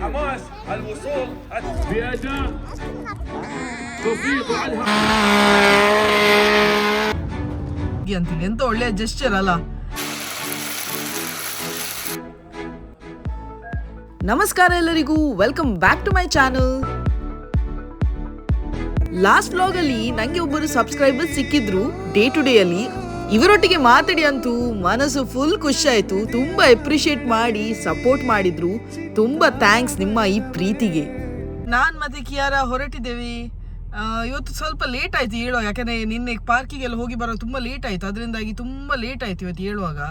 حماس الوصول بأداء توفيق وعلها ಅಂತೀವಿ ಎಂತ ಒಳ್ಳೆಯ ಜೆಸ್ಚರ್ ಅಲ್ಲ ನಮಸ್ಕಾರ ಎಲ್ಲರಿಗೂ welcome back to my channel last vlog ಅಲ್ಲಿ ನಂಗೆ ಒಬ್ಬರು ಸಬ್ಸ್ಕ್ರೈಬರ್ ಸಿಕ್ಕಿದ್ರು ಡೇ ಟು ಡೇ ಅಲ್ಲಿ ಇವರೊಟ್ಟಿಗೆ ಮಾತಾಡಿ ಅಂತೂ ಮನಸ್ಸು ಫುಲ್ ಖುಷಿಯಾಯಿತು ತುಂಬ ಎಪ್ರಿಷಿಯೇಟ್ ಮಾಡಿ ಸಪೋರ್ಟ್ ಮಾಡಿದ್ರು. ತುಂಬ ಥ್ಯಾಂಕ್ಸ್ ನಿಮ್ಮ ಈ ಪ್ರೀತಿಗೆ. ನಾನು ಮತ್ತೆ ಕಿಯಾರ ಹೊರಟಿದ್ದೇವೆ. ಇವತ್ತು ಸ್ವಲ್ಪ ಲೇಟ್ ಆಯ್ತು ಹೇಳುವಾಗ. ಯಾಕಂದ್ರೆ ನಿನ್ನೆ ಪಾರ್ಕಿಗೆಲ್ಲ ಹೋಗಿ ಬರೋದು ತುಂಬ ಲೇಟ್ ಆಯ್ತು. ಅದರಿಂದಾಗಿ ತುಂಬ ಲೇಟ್ ಆಯ್ತು ಇವತ್ತು ಹೇಳುವಾಗ.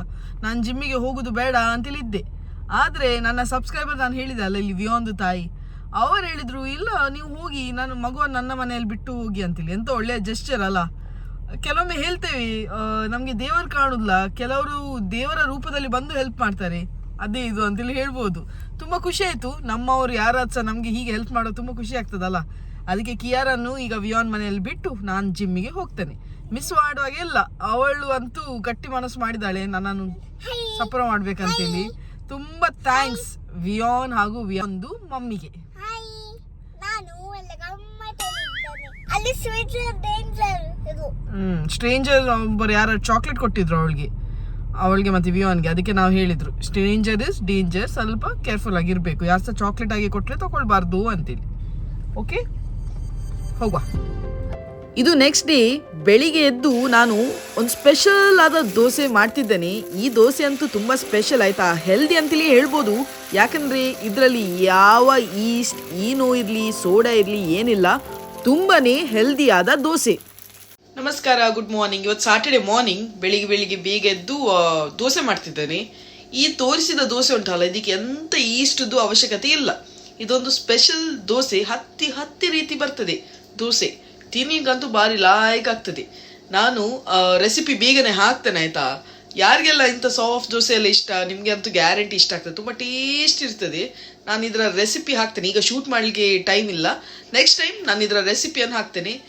ನಾನು ಜಿಮ್ಮಿಗೆ ಹೋಗುದು ಬೇಡ ಅಂತೇಳಿದ್ದೆ ಆದ್ರೆ ನನ್ನ ಸಬ್ಸ್ಕ್ರೈಬರ್ ನಾನು ಹೇಳಿದೆ ಅಲ್ಲ, ಇಲ್ಲಿ ವಿಯೋಂದು ತಾಯಿ. ಅವರು ಹೇಳಿದರು, ಇಲ್ಲ, ನೀವು ಹೋಗಿ. ನಾನು ಮಗುವನ್ನು ನನ್ನ ಮನೆಯಲ್ಲಿ ಬಿಟ್ಟು ಹೋಗಿ ಅಂತೇಳಿ ಎಂತ ಒಳ್ಳೆಯ ಜೆಸ್ಚರ್ ಅಲ್ಲ. ಕೆಲವೊಮ್ಮೆ ಹೇಳ್ತೇವೆ ನಮಗೆ ದೇವರು ಕಾಣುದಿಲ್ಲ, ಕೆಲವರು ದೇವರ ರೂಪದಲ್ಲಿ ಬಂದು ಹೆಲ್ಪ್ ಮಾಡ್ತಾರೆ. ಅದೇ ಇದು ಅಂತೇಳಿ ಹೇಳ್ಬೋದು. ತುಂಬಾ ಖುಷಿ ಆಯ್ತು. ನಮ್ಮವರು ಯಾರಾದ್ ಸಹ ನಮಗೆ ಹೀಗೆ ಹೆಲ್ಪ್ ಮಾಡೋದು ತುಂಬಾ ಖುಷಿ ಆಗ್ತದಲ್ಲ? ಅದಕ್ಕೆ ಕಿಯಾರನ್ನು ಈಗ ವಿಯಾನ್ ಮನೆಯಲ್ಲಿ ಬಿಟ್ಟು ನಾನು ಜಿಮ್ಮಿಗೆ ಹೋಗ್ತೇನೆ. ಮಿಸ್ ಮಾಡುವಾಗೆ ಇಲ್ಲ ಅವಳು ಅಂತೂ ಗಟ್ಟಿ ಮನಸ್ಸು ಮಾಡಿದಾಳೆ ನನ್ನನ್ನು ಸಪೋರ್ಟ್ ಮಾಡ್ಬೇಕಂತೇಳಿ. ತುಂಬಾ ಥ್ಯಾಂಕ್ಸ್ ವಿಯಾನ್ ಹಾಗೂ ವಿಯಾನ್ದು ಮಮ್ಮಿಗೆ. ಅಲ್ಲಿ ಸ್ಟ್ರೇಂಜರ್ ಡೇಂಜರ್ ಇದು. ಹ್ಮ್ ಸ್ಟ್ರೇಂಜರ್ ಒಬ್ಬರು ಯಾರು ಚಾಕ್ಲೇಟ್ ಕೊಟ್ಟಿದ್ರು ಅವಳಿಗೆ. ಅವಳಿಗೆ ಮತ್ತೆ ವಿಯೋನ್ಗೆ ಅದಕ್ಕೆ ನಾವು ಹೇಳಿದ್ರು ಸ್ಟ್ರೇಂಜರ್ ಇಸ್ ಡೇಂಜರ್ ಸ್ವಲ್ಪ ಕೇರ್ಫುಲ್ ಆಗಿರ್ಬೇಕು. ಯಾರು ಸಹ ಚಾಕ್ಲೇಟ್ ಆಗಿ ಕೊಟ್ಟರೆ ತಗೊಳ್ಬಾರ್ದು ಅಂತೇಳಿ ಓಕೆ ಹೋಗುವ. ಇದು ನೆಕ್ಸ್ಟ್ ಡೇ ಬೆಳಿಗ್ಗೆ ಎದ್ದು ನಾನು ಒಂದು ಸ್ಪೆಷಲ್ ಆದ ದೋಸೆ ಮಾಡ್ತಿದ್ದೇನೆ. ಈ ದೋಸೆ ಅಂತೂ ತುಂಬ ಸ್ಪೆಷಲ್ ಆಯ್ತಾ? ಹೆಲ್ದಿ ಅಂತಲೇ ಹೇಳ್ಬೋದು. ಯಾಕಂದ್ರೆ ಇದರಲ್ಲಿ ಯಾವ ಈಸ್ಟ್ ಈನೋ ಇರಲಿ ಸೋಡಾ ಇರಲಿ ಏನಿಲ್ಲ. ತುಂಬಾನೇ ಹೆಲ್ದಿಯಾದ ದೋಸೆ. ನಮಸ್ಕಾರ ಗುಡ್ ಮಾರ್ನಿಂಗ್ ಇವತ್ತು ಸಾಟರ್ಡೆ ಮಾರ್ನಿಂಗ್ ಬೆಳಿಗ್ಗೆ ಬೆಳಿಗ್ಗೆ ಬೇಗ ಎದ್ದು ದೋಸೆ ಮಾಡ್ತಿದ್ದೇನೆ. ಈ ತೋರಿಸಿದ ದೋಸೆ ಉಂಟಲ್ಲ, ಇದಕ್ಕೆ ಎಂತ ಈಸ್ಟದ್ದು ಅವಶ್ಯಕತೆ ಇಲ್ಲ. ಇದೊಂದು ಸ್ಪೆಷಲ್ ದೋಸೆ, ಹತ್ತಿ ಹತ್ತಿ ರೀತಿ ಬರ್ತದೆ ದೋಸೆ. ತಿನ್ನಿಗಂತೂ ಭಾರಿ ಲಾಯಕ್ ಆಗ್ತದೆ. ನಾನು ರೆಸಿಪಿ ಬೇಗನೆ ಹಾಕ್ತೇನೆ, ಆಯ್ತಾ? ಯಾರಿಗೆಲ್ಲ ಇಂಥ ಸಾಫ್ಟ್ ದೋಸೆ ಎಲ್ಲ ಇಷ್ಟ? ನಿಮಗೆ ಅಂತೂ ಗ್ಯಾರಂಟಿ ಇಷ್ಟ ಆಗ್ತದೆ. ತುಂಬ ಟೇಸ್ಟ್ ಇರ್ತದೆ. ನಾನು ಇದರ ರೆಸಿಪಿ ಹಾಕ್ತೇನೆ. ಈಗ ಶೂಟ್ ಮಾಡಲಿಕ್ಕೆ ಟೈಮ್ ಇಲ್ಲ. ನೆಕ್ಸ್ಟ್ ಟೈಮ್ ನಾನು ಇದರ ರೆಸಿಪಿಯನ್ನು ಹಾಕ್ತೇನೆ.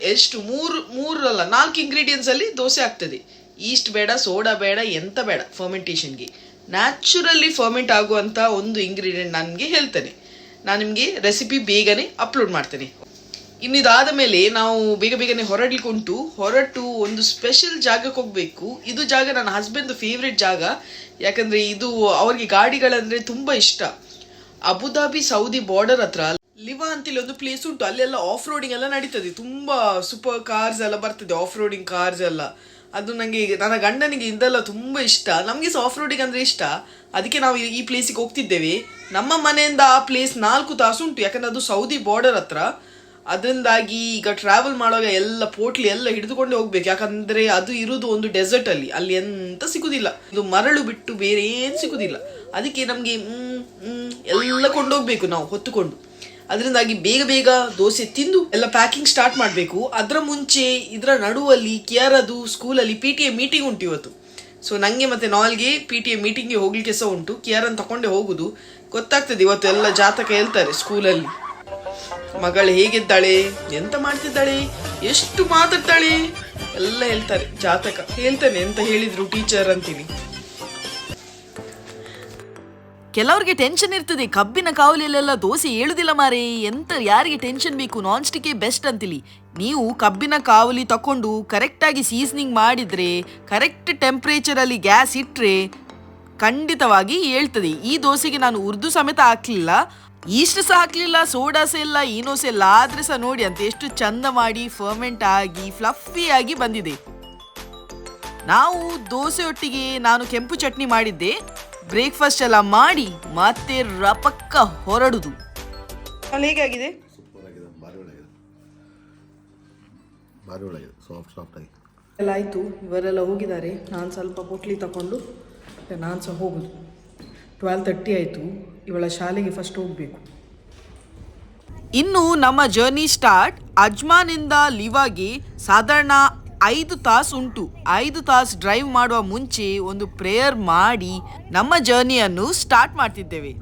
ಎಷ್ಟು? ಮೂರು, ಮೂರಲ್ಲ, ನಾಲ್ಕು ಇಂಗ್ರೀಡಿಯೆಂಟ್ಸಲ್ಲಿ ದೋಸೆ ಆಗ್ತದೆ. ಈಸ್ಟ್ ಬೇಡ ಸೋಡಾ ಬೇಡ, ಎಂತ ಬೇಡ ಫರ್ಮೆಂಟೇಷನ್ಗೆ ನ್ಯಾಚುರಲಿ ಫರ್ಮೆಂಟ್ ಆಗುವಂಥ ಒಂದು ಇಂಗ್ರೀಡಿಯೆಂಟ್ ನನಗೆ ಹೇಳ್ತೇನೆ. ನಾನು ನಿಮಗೆ ರೆಸಿಪಿ ಬೇಗನೆ ಅಪ್ಲೋಡ್ ಮಾಡ್ತೇನೆ. ಇನ್ನು ಇದಾದ ಮೇಲೆ ನಾವು ಬೇಗ ಬೇಗನೆ ಹೊರಡ್ಲಿಕ್ಕುಂಟು ಹೊರಟು ಒಂದು ಸ್ಪೆಷಲ್ ಜಾಗಕ್ಕೆ ಹೋಗಬೇಕು. ಇದು ಜಾಗ ನನ್ನ ಹಸ್ಬೆಂಡ್ ಫೇವ್ರೆಟ್ ಜಾಗ. ಯಾಕಂದರೆ ಇದು ಅವರಿಗೆ ಗಾಡಿಗಳಂದರೆ ತುಂಬ ಇಷ್ಟ. ಅಬುದಾಬಿ ಸೌದಿ ಬಾರ್ಡರ್ ಹತ್ರ ಲಿವಾ ಅಂತೇಳಿ ಒಂದು ಪ್ಲೇಸ್ ಉಂಟು. ಅಲ್ಲೆಲ್ಲ ಆಫ್ ರೋಡಿಂಗ್ ಎಲ್ಲ ನಡೀತದೆ. ತುಂಬಾ ಸೂಪರ್ ಕಾರ್ಸ್ ಎಲ್ಲ ಬರ್ತದೆ ಆಫ್ ರೋಡಿಂಗ್ ಕಾರ್ಸ್ ಎಲ್ಲ. ಅದು ನನಗೆ ನನ್ನ ಗಂಡನಿಗೆ ಇದೆಲ್ಲ ತುಂಬಾ ಇಷ್ಟ. ನಮಗೆ ಸಹ ಆಫ್ ರೋಡಿಂಗ್ ಅಂದ್ರೆ ಇಷ್ಟ. ಅದಕ್ಕೆ ನಾವು ಈ ಪ್ಲೇಸಿಗೆ ಹೋಗ್ತಿದ್ದೇವೆ. ನಮ್ಮ ಮನೆಯಿಂದ ಆ ಪ್ಲೇಸ್ ನಾಲ್ಕು ತಾಸು ಉಂಟು. ಯಾಕಂದ್ರೆ ಅದು ಸೌದಿ ಬಾರ್ಡರ್ ಹತ್ರ. ಅದರಿಂದಾಗಿ ಈಗ ಟ್ರಾವೆಲ್ ಮಾಡುವಾಗ ಎಲ್ಲ ಪೋಟ್ಲಿ ಎಲ್ಲ ಹಿಡಿದುಕೊಂಡು ಹೋಗ್ಬೇಕು. ಯಾಕಂದ್ರೆ ಅದು ಇರುವುದು ಒಂದು ಡೆಸರ್ಟ್ ಅಲ್ಲಿ. ಅಲ್ಲಿ ಎಂತ ಸಿಗುದಿಲ್ಲ. ಇದು ಮರಳು ಬಿಟ್ಟು ಬೇರೆ ಏನು ಸಿಗುದಿಲ್ಲ. ಅದಕ್ಕೆ ನಮ್ಗೆ ಎಲ್ಲ ಕೊಂಡೋಗ್ಬೇಕು ನಾವು, ಹೊತ್ತುಕೊಂಡು. ಅದರಿಂದಾಗಿ ಬೇಗ ಬೇಗ ದೋಸೆ ತಿಂದು ಎಲ್ಲ ಪ್ಯಾಕಿಂಗ್ ಸ್ಟಾರ್ಟ್ ಮಾಡಬೇಕು. ಅದರ ಮುಂಚೆ ಇದರ ನಡುವಲ್ಲಿ ಅದು ಸ್ಕೂಲಲ್ಲಿ ಪಿ ಟಿ ಎ ಮೀಟಿಂಗ್ ಉಂಟು ಇವತ್ತು. ಸೊ ನನಗೆ ಮತ್ತೆ ನಾಲ್ಗೆ ಪಿ ಟಿ ಎ ಮೀಟಿಂಗ್ಗೆ ಹೋಗ್ಲಿಕ್ಕೆ ಸಹ ಉಂಟು. ಕೇರನ್ನು ತಕೊಂಡೇ ಹೋಗುದು. ಗೊತ್ತಾಗ್ತದೆ ಇವತ್ತು ಎಲ್ಲ ಜಾತಕ ಹೇಳ್ತಾರೆ ಸ್ಕೂಲಲ್ಲಿ ಮಗಳು ಹೇಗಿದ್ದಾಳೆ? ಎಂತ ಮಾಡ್ತಿದ್ದಾಳೆ? ಎಷ್ಟು ಮಾತಾಡ್ತಾಳೆ? ಎಲ್ಲ ಹೇಳ್ತಾರೆ ಜಾತಕ. ಹೇಳ್ತಾನೆ ಎಂತ ಹೇಳಿದ್ರು ಟೀಚರ್ ಅಂತೀನಿ. ಕೆಲವರಿಗೆ ಟೆನ್ಷನ್ ಇರ್ತದೆ. ಕಬ್ಬಿನ ಕಾವಲಿಯಲ್ಲೆಲ್ಲ ದೋಸೆ ಏಳುದಿಲ್ಲ ಮಾರೇ. ಎಂತ ಯಾರಿಗೆ ಟೆನ್ಷನ್ ಬೇಕು? ನಾನ್ ಸ್ಟಿಕ್ಕೇ ಬೆಸ್ಟ್ ಅಂತಿಲಿ. ನೀವು ಕಬ್ಬಿನ ಕಾವಲಿ ತಕೊಂಡು ಕರೆಕ್ಟಾಗಿ ಸೀಸನಿಂಗ್ ಮಾಡಿದ್ರೆ ಕರೆಕ್ಟ್ ಟೆಂಪ್ರೇಚರಲ್ಲಿ ಗ್ಯಾಸ್ ಇಟ್ಟರೆ ಖಂಡಿತವಾಗಿ ಹೇಳ್ತದೆ. ಈ ದೋಸೆಗೆ ನಾನು ಉರ್ದು ಸಮೇತ ಹಾಕ್ಲಿಲ್ಲ. ಈಸ್ಟ್ ಸಹ ಹಾಕ್ಲಿಲ್ಲ. ಸೋಡಾ ಸಹ ಇಲ್ಲ ಈನೋ ಸಹ ಇಲ್ಲ. ಆದ್ರೆ ಸಹ ನೋಡಿ ಅಂತ ಎಷ್ಟು ಚಂದ ಮಾಡಿ ಫರ್ಮೆಂಟ್ ಆಗಿ ಫ್ಲಫಿ ಆಗಿ ಬಂದಿದೆ. ನಾವು ದೋಸೆ ಒಟ್ಟಿಗೆ ನಾನು ಕೆಂಪು ಚಟ್ನಿ ಮಾಡಿದ್ದೆ. ಬ್ರೇಕ್ಫಾಸ್ಟ್ ಎಲ್ಲ ಮಾಡಿ ಮತ್ತೆ ರಪಕ್ಕ ಹೊರಡುದು. ಅಲ್ಲಿ ಹೇಗಾಗಿದೆ? ಸೂಪರ್ ಆಗಿದೆ ಭಾರಿ ಒಳ್ಳೆಗಿದೆ ಭಾರಿ ಒಳ್ಳೆಗಿದೆ ಸಾಫ್ಟ್ ಸಾಫ್ಟ್ ಆಗಿ. ಎಲ್ಲ ಆಯಿತು ಇವರೆಲ್ಲ ಹೋಗಿದ್ದಾರೆ. ನಾನು ಸ್ವಲ್ಪ ಕೊಟ್ಲಿ ತಗೊಂಡು ನಾನು ಸಹ ಹೋಗುದು. ಟ್ವೆಲ್ ತರ್ಟಿ ಆಯಿತು ಇವಳ ಶಾಲೆಗೆ ಫಸ್ಟ್ ಹೋಗಬೇಕು. ಇನ್ನು ನಮ್ಮ ಜರ್ನಿ ಸ್ಟಾರ್ಟ್ ಅಜ್ಮಾನಿಂದ ಲಿವಾಗೆ ಸಾಧಾರಣ ಐದು ತಾಸು ಉಂಟು. ಐದು ತಾಸು ಡ್ರೈವ್ ಮಾಡುವ ಮುಂಚೆ ಒಂದು ಪ್ರೇಯರ್ ಮಾಡಿ ನಮ್ಮ ಜರ್ನಿಯನ್ನು ಸ್ಟಾರ್ಟ್ ಮಾಡ್ತಿದ್ದೇವೆ.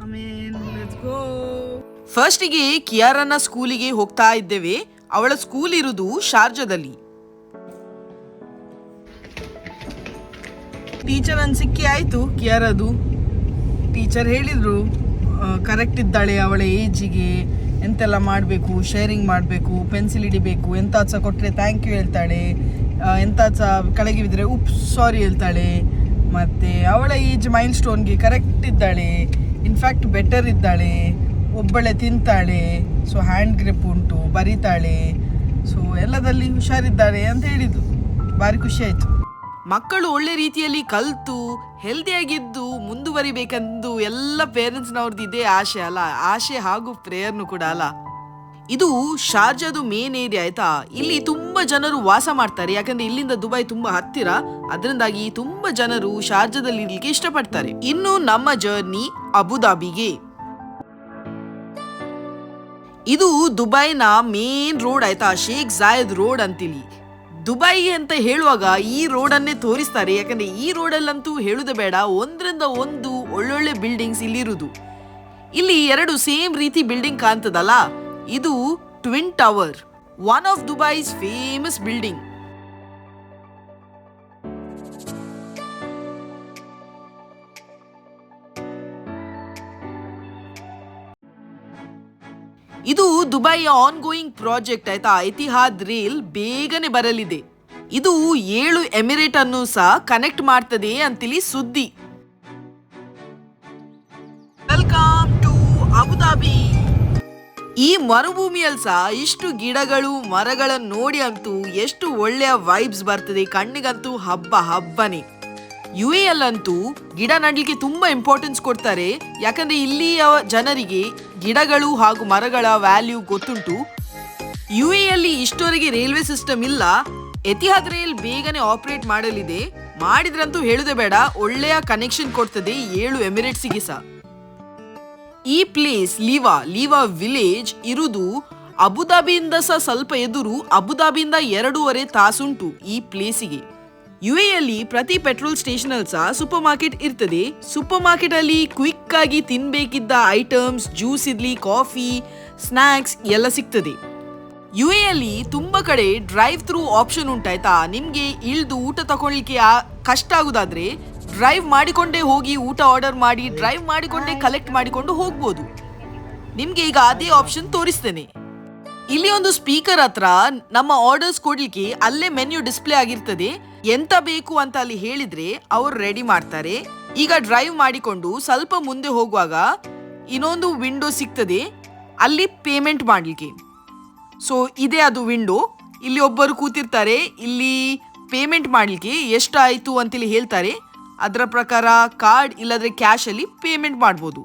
ಫಸ್ಟಿಗೆ ಕಿಯಾರನ ಸ್ಕೂಲಿಗೆ ಹೋಗ್ತಾ ಇದ್ದೇವೆ. ಅವಳ ಸ್ಕೂಲ್ ಇರುವುದು ಶಾರ್ಜಾದಲ್ಲಿ. ಟೀಚರ್ ಅನ್ ಸಿಕ್ಕಿ ಆಯ್ತು ಕಿಯಾರದು. ಟೀಚರ್ ಹೇಳಿದ್ರು ಕರೆಕ್ಟ್ ಇದ್ದಾಳೆ ಅವಳ ಏಜಿಗೆ ಎಂತೆಲ್ಲ ಮಾಡಬೇಕು ಶೇರಿಂಗ್ ಮಾಡಬೇಕು ಪೆನ್ಸಿಲ್ ಹಿಡಿಬೇಕು ಎಂಥ ಸಹ ಕೊಟ್ಟರೆ ಥ್ಯಾಂಕ್ ಯು ಹೇಳ್ತಾಳೆ. ಎಂಥ ಸಹ ಕೆಳಗೆ ಬಿದ್ದರೆ ಉಪ್ ಸಾರಿ ಹೇಳ್ತಾಳೆ. ಮತ್ತು ಅವಳ ಈಜ್ ಮೈಲ್ ಸ್ಟೋನ್ಗೆ ಕರೆಕ್ಟ್ ಇದ್ದಾಳೆ. ಇನ್ಫ್ಯಾಕ್ಟ್ ಬೆಟರ್ ಇದ್ದಾಳೆ. ಒಬ್ಬಳೆ ತಿಂತಾಳೆ. ಸೊ ಹ್ಯಾಂಡ್ ಗ್ರಿಪ್ ಉಂಟು, ಬರಿತಾಳೆ. ಸೊ ಎಲ್ಲದಲ್ಲಿ ಹುಷಾರಿದ್ದಾಳೆ ಅಂತ ಹೇಳಿದ್ದು. ಭಾರಿ ಖುಷಿ ಆಯಿತು. ಮಕ್ಕಳು ಒಳ್ಳೆ ರೀತಿಯಲ್ಲಿ ಕಲ್ತು ಹೆಲ್ದಿಯಾಗಿದ್ದು ಮುಂದುವರಿಬೇಕೆಂದು ಎಲ್ಲ ಪೇರೆಂಟ್ಸ್ನವ್ರದ್ದು ಇದೇ ಆಶೆ ಅಲ್ಲ. ಆಶೆ ಹಾಗೂ ಪ್ರೇಯರ್ನು ಕೂಡ ಅಲ್ಲ. ಇದು ಶಾರ್ಜಾದು ಮೇನ್ ಏರಿಯಾ ಆಯ್ತಾ? ಇಲ್ಲಿ ತುಂಬಾ ಜನರು ವಾಸ ಮಾಡ್ತಾರೆ. ಯಾಕಂದ್ರೆ ಇಲ್ಲಿಂದ ದುಬೈ ತುಂಬಾ ಹತ್ತಿರ. ಅದರಿಂದಾಗಿ ತುಂಬಾ ಜನರು ಶಾರ್ಜಾದಲ್ಲಿ ಇರ್ಲಿಕ್ಕೆ ಇಷ್ಟಪಡ್ತಾರೆ. ಇನ್ನು ನಮ್ಮ ಜರ್ನಿ ಅಬುದಾಬಿಗೆ. ಇದು ದುಬೈನ ಮೇನ್ ರೋಡ್ ಆಯ್ತಾ? ಶೇಖ್ ಜಾಯದ್ ರೋಡ್ ಅಂತಿಲಿ ದುಬೈ ಅಂತ ಹೇಳುವಾಗ ಈ ರೋಡನ್ನೇ ತೋರಿಸ್ತಾರೆ. ಯಾಕಂದ್ರೆ ಈ ರೋಡಲ್ಲಂತೂ ಹೇಳುದೇ ಬೇಡ. ಒಂದರಿಂದ ಒಂದು ಒಳ್ಳೊಳ್ಳೆ ಬಿಲ್ಡಿಂಗ್ಸ್ ಇಲ್ಲಿರುವುದು ಇಲ್ಲಿ ಎರಡು ಸೇಮ್ ರೀತಿ ಬಿಲ್ಡಿಂಗ್ ಕಾಣ್ತದಲ್ಲ? ಇದು twin tower one of Dubai's famous building ಇದು ದುಬೈಯ ಆನ್ ಗೋಯಿಂಗ್ ಪ್ರಾಜೆಕ್ಟ್ ಆಯ್ತಾ? ಐತಿಹಾದ್ ರೇಲ್ ಬೇಗನೆ ಬರಲಿದೆ. ಇದು ಏಳು ಎಮಿರೇಟ್ ಅನ್ನು ಸಹ ಕನೆಕ್ಟ್ ಮಾಡ್ತದೆ ಅಂತಿಲಿ ಸುದ್ದಿ. ವೆಲ್ಕಮ್ ಟು ಅಬುದಾಬಿ ಈ ಮರುಭೂಮಿಯಲ್ಲಿ ಸಹ ಇಷ್ಟು ಗಿಡಗಳು, ಮರಗಳನ್ನು ನೋಡಿ ಅಂತೂ ಎಷ್ಟು ಒಳ್ಳೆಯ ವೈಬ್ಸ್ ಬರ್ತದೆ. ಕಣ್ಣಿಗಂತೂ ಹಬ್ಬ ಹಬ್ಬನೇ. ಯು ಎ ಅಲ್ಲಂತೂ ಗಿಡ ನೆಡಲಿಕ್ಕೆ ತುಂಬಾ ಇಂಪಾರ್ಟೆನ್ಸ್ ಕೊಡ್ತಾರೆ. ಯಾಕಂದ್ರೆ ಇಲ್ಲಿಯ ಜನರಿಗೆ ಗಿಡಗಳು ಹಾಗೂ ಮರಗಳ ವ್ಯಾಲ್ಯೂ ಗೊತ್ತುಂಟು. ಯು ಎಲ್ಲಿ ಇಷ್ಟವರೆಗೆ ರೈಲ್ವೆ ಸಿಸ್ಟಮ್ ಇಲ್ಲ. ಎತಿಹಾದ್ ರೈಲ್ ಬೇಗನೆ ಆಪರೇಟ್ ಮಾಡಲಿದೆ. ಮಾಡಿದ್ರಂತೂ ಹೇಳುದೇ ಬೇಡ. ಒಳ್ಳೆಯ ಕನೆಕ್ಷನ್ ಕೊಡ್ತದೆ ಏಳು ಎಮಿರೇಟ್ಸಿಗೆ ಸಹ ಈ ಪ್ಲೇಸ್ ಲೀವಾ ಲೀವಾ ವಿಲೇಜ್ ಇರುವುದು ಅಬುದಾಬಿಯಿಂದ ಸಹ ಸ್ವಲ್ಪ ಎದುರು, ಅಬುದಾಬಿಯಿಂದ ಎರಡೂವರೆ ತಾಸುಂಟು ಈ ಪ್ಲೇಸಿಗೆ ಯು ಎಲ್ಲಿ ಪ್ರತಿ ಪೆಟ್ರೋಲ್ ಸ್ಟೇಷನ್ ಅಲ್ಲಿ ಸಹ ಸೂಪರ್ ಮಾರ್ಕೆಟ್ ಇರ್ತದೆ. ಸೂಪರ್ ಮಾರ್ಕೆಟ್ ಅಲ್ಲಿ ಕ್ವಿಕ್ ಆಗಿ ತಿನ್ಬೇಕಿದ್ದ ಐಟಮ್ಸ್ ಜ್ಯೂಸ್ ಇರ್ಲಿ ಕಾಫಿ ಸ್ನಾಕ್ಸ್ ಎಲ್ಲ ಸಿಗ್ತದೆ. ಯು ಅಲ್ಲಿ ತುಂಬಾ ಕಡೆ ಡ್ರೈವ್ ಥ್ರೂ ಆಪ್ಷನ್ ಉಂಟಾಯ್ತಾ? ನಿಮ್ಗೆ ಇಳಿದು ಊಟ ತಗೊಳ್ಳಿಕ್ಕೆ ಕಷ್ಟ ಆಗುದಾದ್ರೆ ಡ್ರೈವ್ ಮಾಡಿಕೊಂಡೇ ಹೋಗಿ ಊಟ ಆರ್ಡರ್ ಮಾಡಿ ಡ್ರೈವ್ ಮಾಡಿಕೊಂಡೇ ಕಲೆಕ್ಟ್ ಮಾಡಿಕೊಂಡು ಹೋಗ್ಬೋದು. ನಿಮ್ಗೆ ಈಗ ಅದೇ ಆಪ್ಷನ್ ತೋರಿಸ್ತೇನೆ. ಇಲ್ಲಿ ಒಂದು ಸ್ಪೀಕರ್ ಹತ್ರ ನಮ್ಮ ಆರ್ಡರ್ಸ್ ಕೊಡ್ಲಿಕ್ಕೆ ಅಲ್ಲೇ ಮೆನ್ಯೂ ಡಿಸ್ಪ್ಲೇ ಆಗಿರ್ತದೆ. ಎಂತ ಬೇಕು ಅಂತ ಅಲ್ಲಿ ಹೇಳಿದ್ರೆ ಅವರು ರೆಡಿ ಮಾಡ್ತಾರೆ. ಈಗ ಡ್ರೈವ್ ಮಾಡಿಕೊಂಡು ಸ್ವಲ್ಪ ಮುಂದೆ ಹೋಗುವಾಗ ಇನ್ನೊಂದು ವಿಂಡೋ ಸಿಗ್ತದೆ. ಅಲ್ಲಿ ಪೇಮೆಂಟ್ ಮಾಡಲಿಕ್ಕೆ. ಸೊ ಇದೆ ಅದು ವಿಂಡೋ ಇಲ್ಲಿ ಒಬ್ಬರು ಕೂತಿರ್ತಾರೆ. ಇಲ್ಲಿ ಪೇಮೆಂಟ್ ಮಾಡಲಿಕ್ಕೆ ಎಷ್ಟಾಯಿತು ಅಂತೇಳಿ ಹೇಳ್ತಾರೆ. ಅದರ ಪ್ರಕಾರ ಕಾರ್ಡ್ ಇಲ್ಲದ್ರೆ ಕ್ಯಾಶಲ್ಲಿ ಪೇಮೆಂಟ್ ಮಾಡ್ಬೋದು.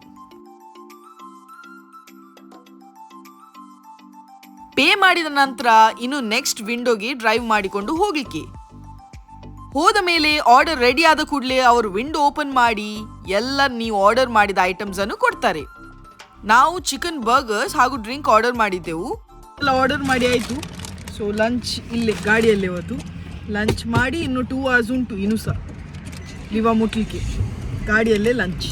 ಪೇ ಮಾಡಿದ ನಂತರ ಇನ್ನು ನೆಕ್ಸ್ಟ್ ವಿಂಡೋಗೆ ಡ್ರೈವ್ ಮಾಡಿಕೊಂಡು ಹೋಗ್ಲಿಕ್ಕೆ. ಹೋದ ಮೇಲೆ ಆರ್ಡರ್ ರೆಡಿ ಆದ ಕೂಡಲೇ ಅವರು ವಿಂಡೋ ಓಪನ್ ಮಾಡಿ ಎಲ್ಲ ನೀವು ಆರ್ಡರ್ ಮಾಡಿದ ಐಟಮ್ಸ್ ಅನ್ನು ಕೊಡ್ತಾರೆ. ನಾವು ಚಿಕನ್ ಬರ್ಗರ್ಸ್ ಹಾಗೂ ಡ್ರಿಂಕ್ ಆರ್ಡರ್ ಮಾಡಿದ್ದೆವು. ಎಲ್ಲ ಆರ್ಡರ್ ಮಾಡಿ ಆಯಿತು. ಸೊ ಲಂಚ್ ಇಲ್ಲೇ ಗಾಡಿಯಲ್ಲಿ ಇವತ್ತು. ಲಂಚ್ ಮಾಡಿ ಇನ್ನು ಟೂ ಅವರ್ಸ್ ಉಂಟು ಇನ್ನು ಸಹ ಲಿವ ಮುಟ್ಲಿಕ್ಕೆ. ಗಾಡಿಯಲ್ಲೇ ಲಂಚ್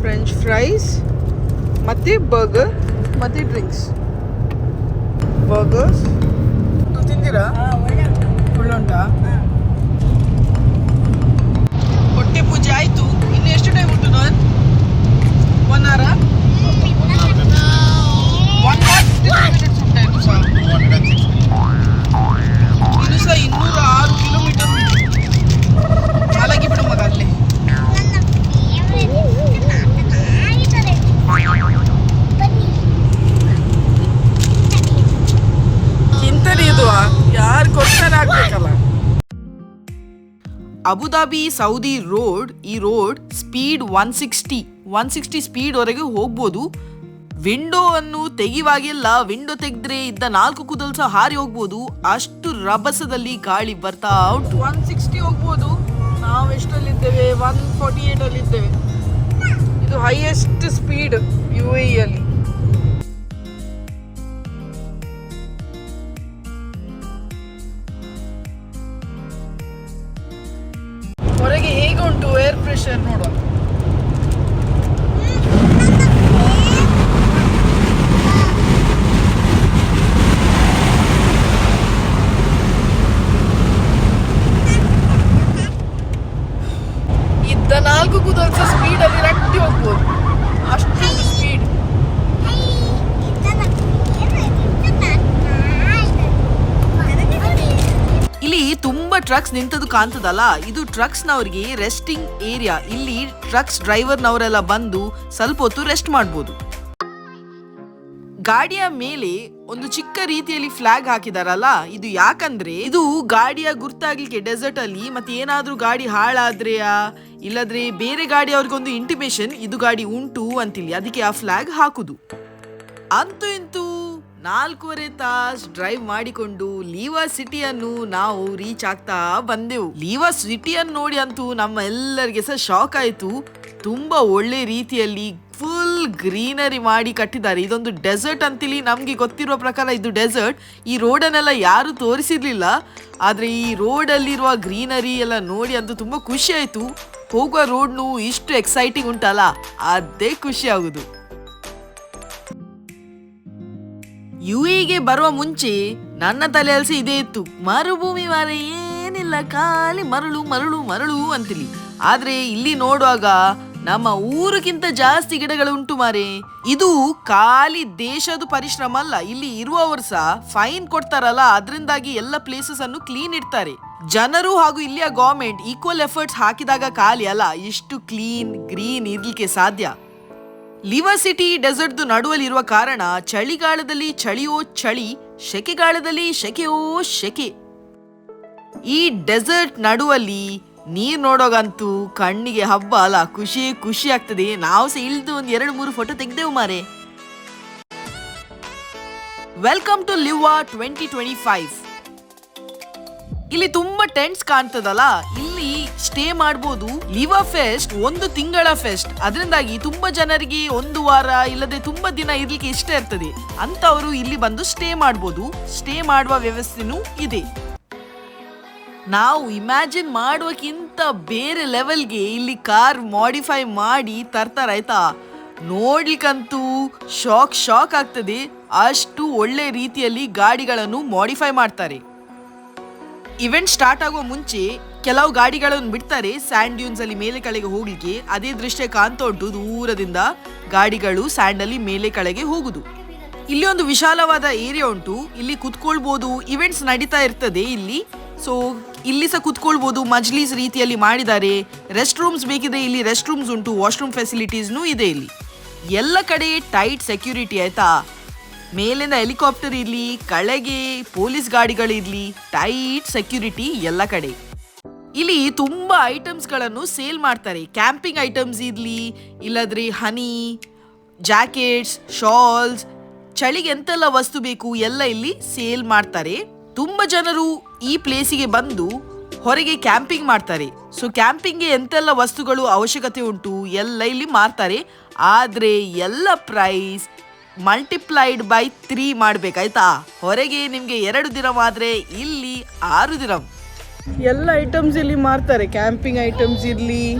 ಫ್ರೆಂಚ್ ಫ್ರೈಸ್ ಮತ್ತು ಬರ್ಗರ್ ಮತ್ತು ಡ್ರಿಂಕ್ಸ್ ಬರ್ಗರ್ಸ್ ತಿಂದಿರಾ? ಒಳ್ಳೆ ಉಂಟಾ? ಹೊಟ್ಟೆ ಪೂಜೆ ಆಯ್ತು. ಇನ್ನು ಎಷ್ಟು ಟೈಮ್ ಉಂಟು ನಾನು ಒನ್ ಅವರ ಒನ್ ಮಿನಿಟ್ಸ್ ಇನ್ನು ಸಹ ಇನ್ನು ಸಹ ಇನ್ನೂರ ಆರು ಕಿಲೋಮೀಟರ್ ಹಾಲಾಗಿ ಬಿಡು ಮಗ ಅಲ್ಲೇ. ಇದು ಯಾರು ಕೊಡ್ತಾರೆ ಆಗ್ಬೇಕಲ್ಲ. ಅಬುದಾಬಿ ಸೌದಿ ರೋಡ್ ಈ road speed one sixty one sixty speed ವರೆಗೆ ಹೋಗ್ಬೋದು. ವಿಂಡೋ ಅನ್ನು ತೆಗಿವಾಗೆಲ್ಲ ವಿಂಡೋ ತೆಗೆದ್ರೆ ಇದ್ದ ನಾಲ್ಕು ಕುದಲ್ ಸಹ ಹಾರಿ ಹೋಗ್ಬೋದು. ಅಷ್ಟು ರಭಸದಲ್ಲಿ ಗಾಳಿ ಬರ್ತಾ ಉಂಟು. ಒನ್ ಸಿಕ್ಸ್ಟಿ ಹೋಗ್ಬೋದು. ನಾವು ಎಷ್ಟಲ್ಲಿದ್ದೇವೆ ಒನ್ ಫಾರ್ಟಿ ಏಟ್ ಅಲ್ಲಿ ಇದ್ದೇವೆ ಇದು ಹೈಯೆಸ್ಟ್ ಸ್ಪೀಡ್ ಯು ಎ ಅಲ್ಲಿ. ಪ್ರೆಷರ್ ನೋಡುವ. ಇದ್ದ ನಾಲ್ಕು ಕೂದಲ್ಸ ಸ್ಪೀಡ್ ಅಲ್ಲಿ ರಟ್ಟಿ ಹೋಗ್ಬೋದು. ಅಷ್ಟು ಸ್ಪೀಡ್ ಇಲ್ಲಿ ತುಂಬಾ ಟ್ರಕ್ಸ್ ನಿಂತದ್ದು ಕಾಣ್ತದಲ್ಲ? ಇದು ಟ್ರಕ್ಸ್ ನವರಿಗೆ ರೆಸ್ಟಿಂಗ್ ಏರಿಯಾ ಇಲ್ಲಿ ಟ್ರಕ್ಸ್ ಡ್ರೈವರ್ ನವರೆಲ್ಲ ಬಂದು ಸ್ವಲ್ಪ ಹೊತ್ತು ರೆಸ್ಟ್ ಮಾಡ್ಬೋದು. ಗಾಡಿಯ ಮೇಲೆ ಒಂದು ಚಿಕ್ಕ ರೀತಿಯಲ್ಲಿ ಫ್ಲಾಗ್ ಹಾಕಿದಾರಲ್ಲ? ಇದು ಯಾಕಂದ್ರೆ ಇದು ಗಾಡಿಯ ಗುರ್ತಾಗ್ಲಿಕ್ಕೆ ಡೆಸರ್ಟ್ ಅಲ್ಲಿ ಮತ್ತೆ ಏನಾದ್ರೂ ಗಾಡಿ ಹಾಳಾದ್ರೆಯಾ ಇಲ್ಲದ್ರೆ ಬೇರೆ ಗಾಡಿ ಅವ್ರಿಗೊಂದು ಇಂಟಿಮೇಷನ್ ಇದು ಗಾಡಿ ಉಂಟು ಅಂತಿಲ್ಲಿ. ಅದಕ್ಕೆ ಆ ಫ್ಲಾಗ್ ಹಾಕುದು. ಅಂತೂ ಇಂತೂ ನಾಲ್ಕೂವರೆ ತಾಸ್ ಡ್ರೈವ್ ಮಾಡಿಕೊಂಡು ಲೀವಾ ಸಿಟಿಯನ್ನು ನಾವು ರೀಚ್ ಆಗ್ತಾ ಬಂದೆವು. ಲೀವಾ ಸಿಟಿಯನ್ನು ನೋಡಿ ಅಂತೂ ನಮ್ಮ ಎಲ್ಲರಿಗೆ ಸಹ ಶಾಕ್ ಆಯಿತು. ತುಂಬಾ ಒಳ್ಳೆ ರೀತಿಯಲ್ಲಿ ಫುಲ್ ಗ್ರೀನರಿ ಮಾಡಿ ಕಟ್ಟಿದ್ದಾರೆ. ಇದೊಂದು ಡೆಸರ್ಟ್ ಅಂತೇಳಿ ನಮಗೆ ಗೊತ್ತಿರುವ ಪ್ರಕಾರ ಇದು ಡೆಸರ್ಟ್ ಈ ರೋಡನ್ನೆಲ್ಲ ಯಾರು ತೋರಿಸಿರ್ಲಿಲ್ಲ. ಆದ್ರೆ ಈ ರೋಡಲ್ಲಿರುವ ಗ್ರೀನರಿ ಎಲ್ಲ ನೋಡಿ ಅಂತೂ ತುಂಬಾ ಖುಷಿ ಆಯಿತು. ಹೋಗುವ ರೋಡ್ನು ಇಷ್ಟು ಎಕ್ಸೈಟಿಂಗ್ ಉಂಟಲ್ಲ, ಅದೇ ಖುಷಿ ಆಗುದು. ಯುಎಗೆ ಬರುವ ಮುಂಚೆ ನನ್ನ ತಲೆ ಅಲ್ಸಿ ಇದೇ ಇತ್ತು. ಮರುಭೂಮಿ ಮಾರೆ ಏನಿಲ್ಲ, ಖಾಲಿ ಮರಳು ಮರಳು ಮರಳು ಅಂತಿಲಿ. ಆದ್ರೆ ಇಲ್ಲಿ ನೋಡುವಾಗ ನಮ್ಮ ಊರಿಗಿಂತ ಜಾಸ್ತಿ ಗಿಡಗಳು ಉಂಟು ಮಾರೆ. ಇದು ಖಾಲಿ ದೇಶದ ಪರಿಶ್ರಮ ಅಲ್ಲ. ಇಲ್ಲಿ ಇರುವವರು ಸಹ ಫೈನ್ ಕೊಡ್ತಾರಲ್ಲ, ಅದರಿಂದಾಗಿ ಎಲ್ಲ ಪ್ಲೇಸಸ್ ಅನ್ನು ಕ್ಲೀನ್ ಇಡ್ತಾರೆ. ಜನರು ಹಾಗೂ ಇಲ್ಲಿಯ ಗವರ್ಮೆಂಟ್ ಈಕ್ವಲ್ ಎಫರ್ಟ್ಸ್ ಹಾಕಿದಾಗ ಖಾಲಿ ಅಲ್ಲ. ಇಷ್ಟು ಕ್ಲೀನ್ ಗ್ರೀನ್ ಇರ್ಲಿಕ್ಕೆ ಸಾಧ್ಯ. ಲಿವರ್ ಸಿಟಿ ಡೆಸರ್ಟ್ದು ನಡುವಲ್ಲಿರುವ ಕಾರಣ ಚಳಿಗಾಲದಲ್ಲಿ ಚಳಿಯೋ ಚಳಿ ಸೆಕೆಗಾಲದಲ್ಲಿ ಸೆಕೆಯೋ ಶೆಕೆ. ಈ ಡೆಸರ್ಟ್ ನಡುವಲ್ಲಿ ನೀರ್ ನೋಡೋಗಂತೂ ಕಣ್ಣಿಗೆ ಹಬ್ಬ ಅಲ್ಲ ಖುಷಿ ಖುಷಿ ಆಗ್ತದೆ. ನಾವು ಸಹ ಇಳಿದು ಒಂದು ಎರಡು ಮೂರು ಫೋಟೋ ತೆಗ್ದೇವು ಮಾರೆ. Welcome to Liwa twenty twenty five ಇಲ್ಲಿ ತುಂಬಾ ಟೆಂಟ್ಸ್ ಕಾಣ್ತದಲ್ಲ. ಸ್ಟೇ ಮಾಡಬಹುದು ಲಿವಾ ಫೆಸ್ಟ್ ಒಂದು ತಿಂಗಳ ಫೆಸ್ಟ್ ಅದರಿಂದಾಗಿ ತುಂಬಾ ಜನರಿಗೆ ಒಂದು ವಾರ ಇಲ್ಲದೆ ತುಂಬಾ ದಿನ ಇರ್ಲಿಕ್ಕೆ ಇಷ್ಟ ಇರ್ತದೆ. ಅಂತವರು ಇಲ್ಲಿ ಬಂದು ಸ್ಟೇ ಮಾಡಬಹುದು ಸ್ಟೇ ಮಾಡುವ ವ್ಯವಸ್ಥೆನೂ ಇದೆ. ನಾವು ಇಮ್ಯಾಜಿನ್ ಮಾಡುವಕ್ಕಿಂತ ಬೇರೆ ಲೆವೆಲ್ಗೆ ಇಲ್ಲಿ ಕಾರ್ ಮಾಡಿಫೈ ಮಾಡಿ ತರ್ತಾರಾಯ್ತಾ ನೋಡ್ಲಿಕ್ಕಂತೂ ಶಾಕ್ ಶಾಕ್ ಆಗ್ತದೆ. ಅಷ್ಟು ಒಳ್ಳೆ ರೀತಿಯಲ್ಲಿ ಗಾಡಿಗಳನ್ನು ಮಾಡಿಫೈ ಮಾಡ್ತಾರೆ. ಇವೆಂಟ್ ಸ್ಟಾರ್ಟ್ ಆಗುವ ಮುಂಚೆ ಕೆಲವು ಗಾಡಿಗಳನ್ನು ಬಿಡ್ತಾರೆ. ಸ್ಯಾಂಡ್ ಡ್ಯೂನ್ಸ್ ಅಲ್ಲಿ ಮೇಲೆ ಕಳೆಗೆ ಹೋಗ್ಲಿಕ್ಕೆ. ಅದೇ ದೃಶ್ಯ ಕಾಣ್ತಾ ಉಂಟು ದೂರದಿಂದ ಗಾಡಿಗಳು ಸ್ಯಾಂಡ್ ಅಲ್ಲಿ ಮೇಲೆ ಕೆಳಗೆ ಹೋಗುದು. ಇಲ್ಲಿ ಒಂದು ವಿಶಾಲವಾದ ಏರಿಯಾ ಉಂಟು. ಇಲ್ಲಿ ಕುತ್ಕೊಳ್ಬಹುದು ಇವೆಂಟ್ಸ್ ನಡೀತಾ ಇರ್ತದೆ ಇಲ್ಲಿ. ಸೊ ಇಲ್ಲಿ ಸಹ ಕುತ್ಕೊಳ್ಬಹುದು ಮಜ್ಲೀಸ್ ರೀತಿಯಲ್ಲಿ ಮಾಡಿದ್ದಾರೆ. ರೆಸ್ಟ್ ರೂಮ್ಸ್ ಬೇಕಿದೆ ಇಲ್ಲಿ ರೆಸ್ಟ್ ರೂಮ್ಸ್ ಉಂಟು. ವಾಶ್ರೂಮ್ ಫೆಸಿಲಿಟೀಸ್ನು ಇದೆ ಇಲ್ಲಿ. ಎಲ್ಲ ಕಡೆ ಟೈಟ್ ಸೆಕ್ಯೂರಿಟಿ ಆಯ್ತಾ? ಮೇಲಿಂದ ಹೆಲಿಕಾಪ್ಟರ್ ಇರ್ಲಿ, ಕಳೆಗೆ ಪೊಲೀಸ್ ಗಾಡಿಗಳಿರಲಿ ಟೈಟ್ ಸೆಕ್ಯೂರಿಟಿ ಎಲ್ಲ ಕಡೆ. ಇಲ್ಲಿ ತುಂಬಾ ಐಟಮ್ಸ್ಗಳನ್ನು ಸೇಲ್ ಮಾಡ್ತಾರೆ. ಕ್ಯಾಂಪಿಂಗ್ ಐಟಮ್ಸ್ ಇರಲಿ, ಇಲ್ಲದ್ರೆ ಹನಿ, ಜಾಕೆಟ್ಸ್, ಶಾಲ್ಸ್, ಚಳಿಗೆ ಎಂತೆಲ್ಲ ವಸ್ತು ಬೇಕು ಎಲ್ಲ ಇಲ್ಲಿ ಸೇಲ್ ಮಾಡ್ತಾರೆ. ತುಂಬಾ ಜನರು ಈ ಪ್ಲೇಸಿಗೆ ಬಂದು ಹೊರಗೆ ಕ್ಯಾಂಪಿಂಗ್ ಮಾಡ್ತಾರೆ. ಸೊ ಕ್ಯಾಂಪಿಂಗ್ಗೆ ಎಂತೆಲ್ಲ ವಸ್ತುಗಳು ಅವಶ್ಯಕತೆ ಉಂಟು ಎಲ್ಲ ಇಲ್ಲಿ ಮಾರ್ತಾರೆ. ಆದ್ರೆ ಎಲ್ಲ ಪ್ರೈಸ್ ಮಲ್ಟಿಪ್ಲೈಡ್ ಬೈ ತ್ರೀ ಮಾಡ್ಬೇಕಾಯ್ತಾ? ಹೊರಗೆ ನಿಮಗೆ ಎರಡು ದಿನ ಇಲ್ಲಿ ಆರು ದಿನ ಎಲ್ಲ ಐಟಮ್ಸ್ ಇಲ್ಲಿ ಮಾರ್ತಾರೆ. ಕ್ಯಾಂಪಿಂಗ್ ಐಟಮ್ಸ್ ಇರಲಿ.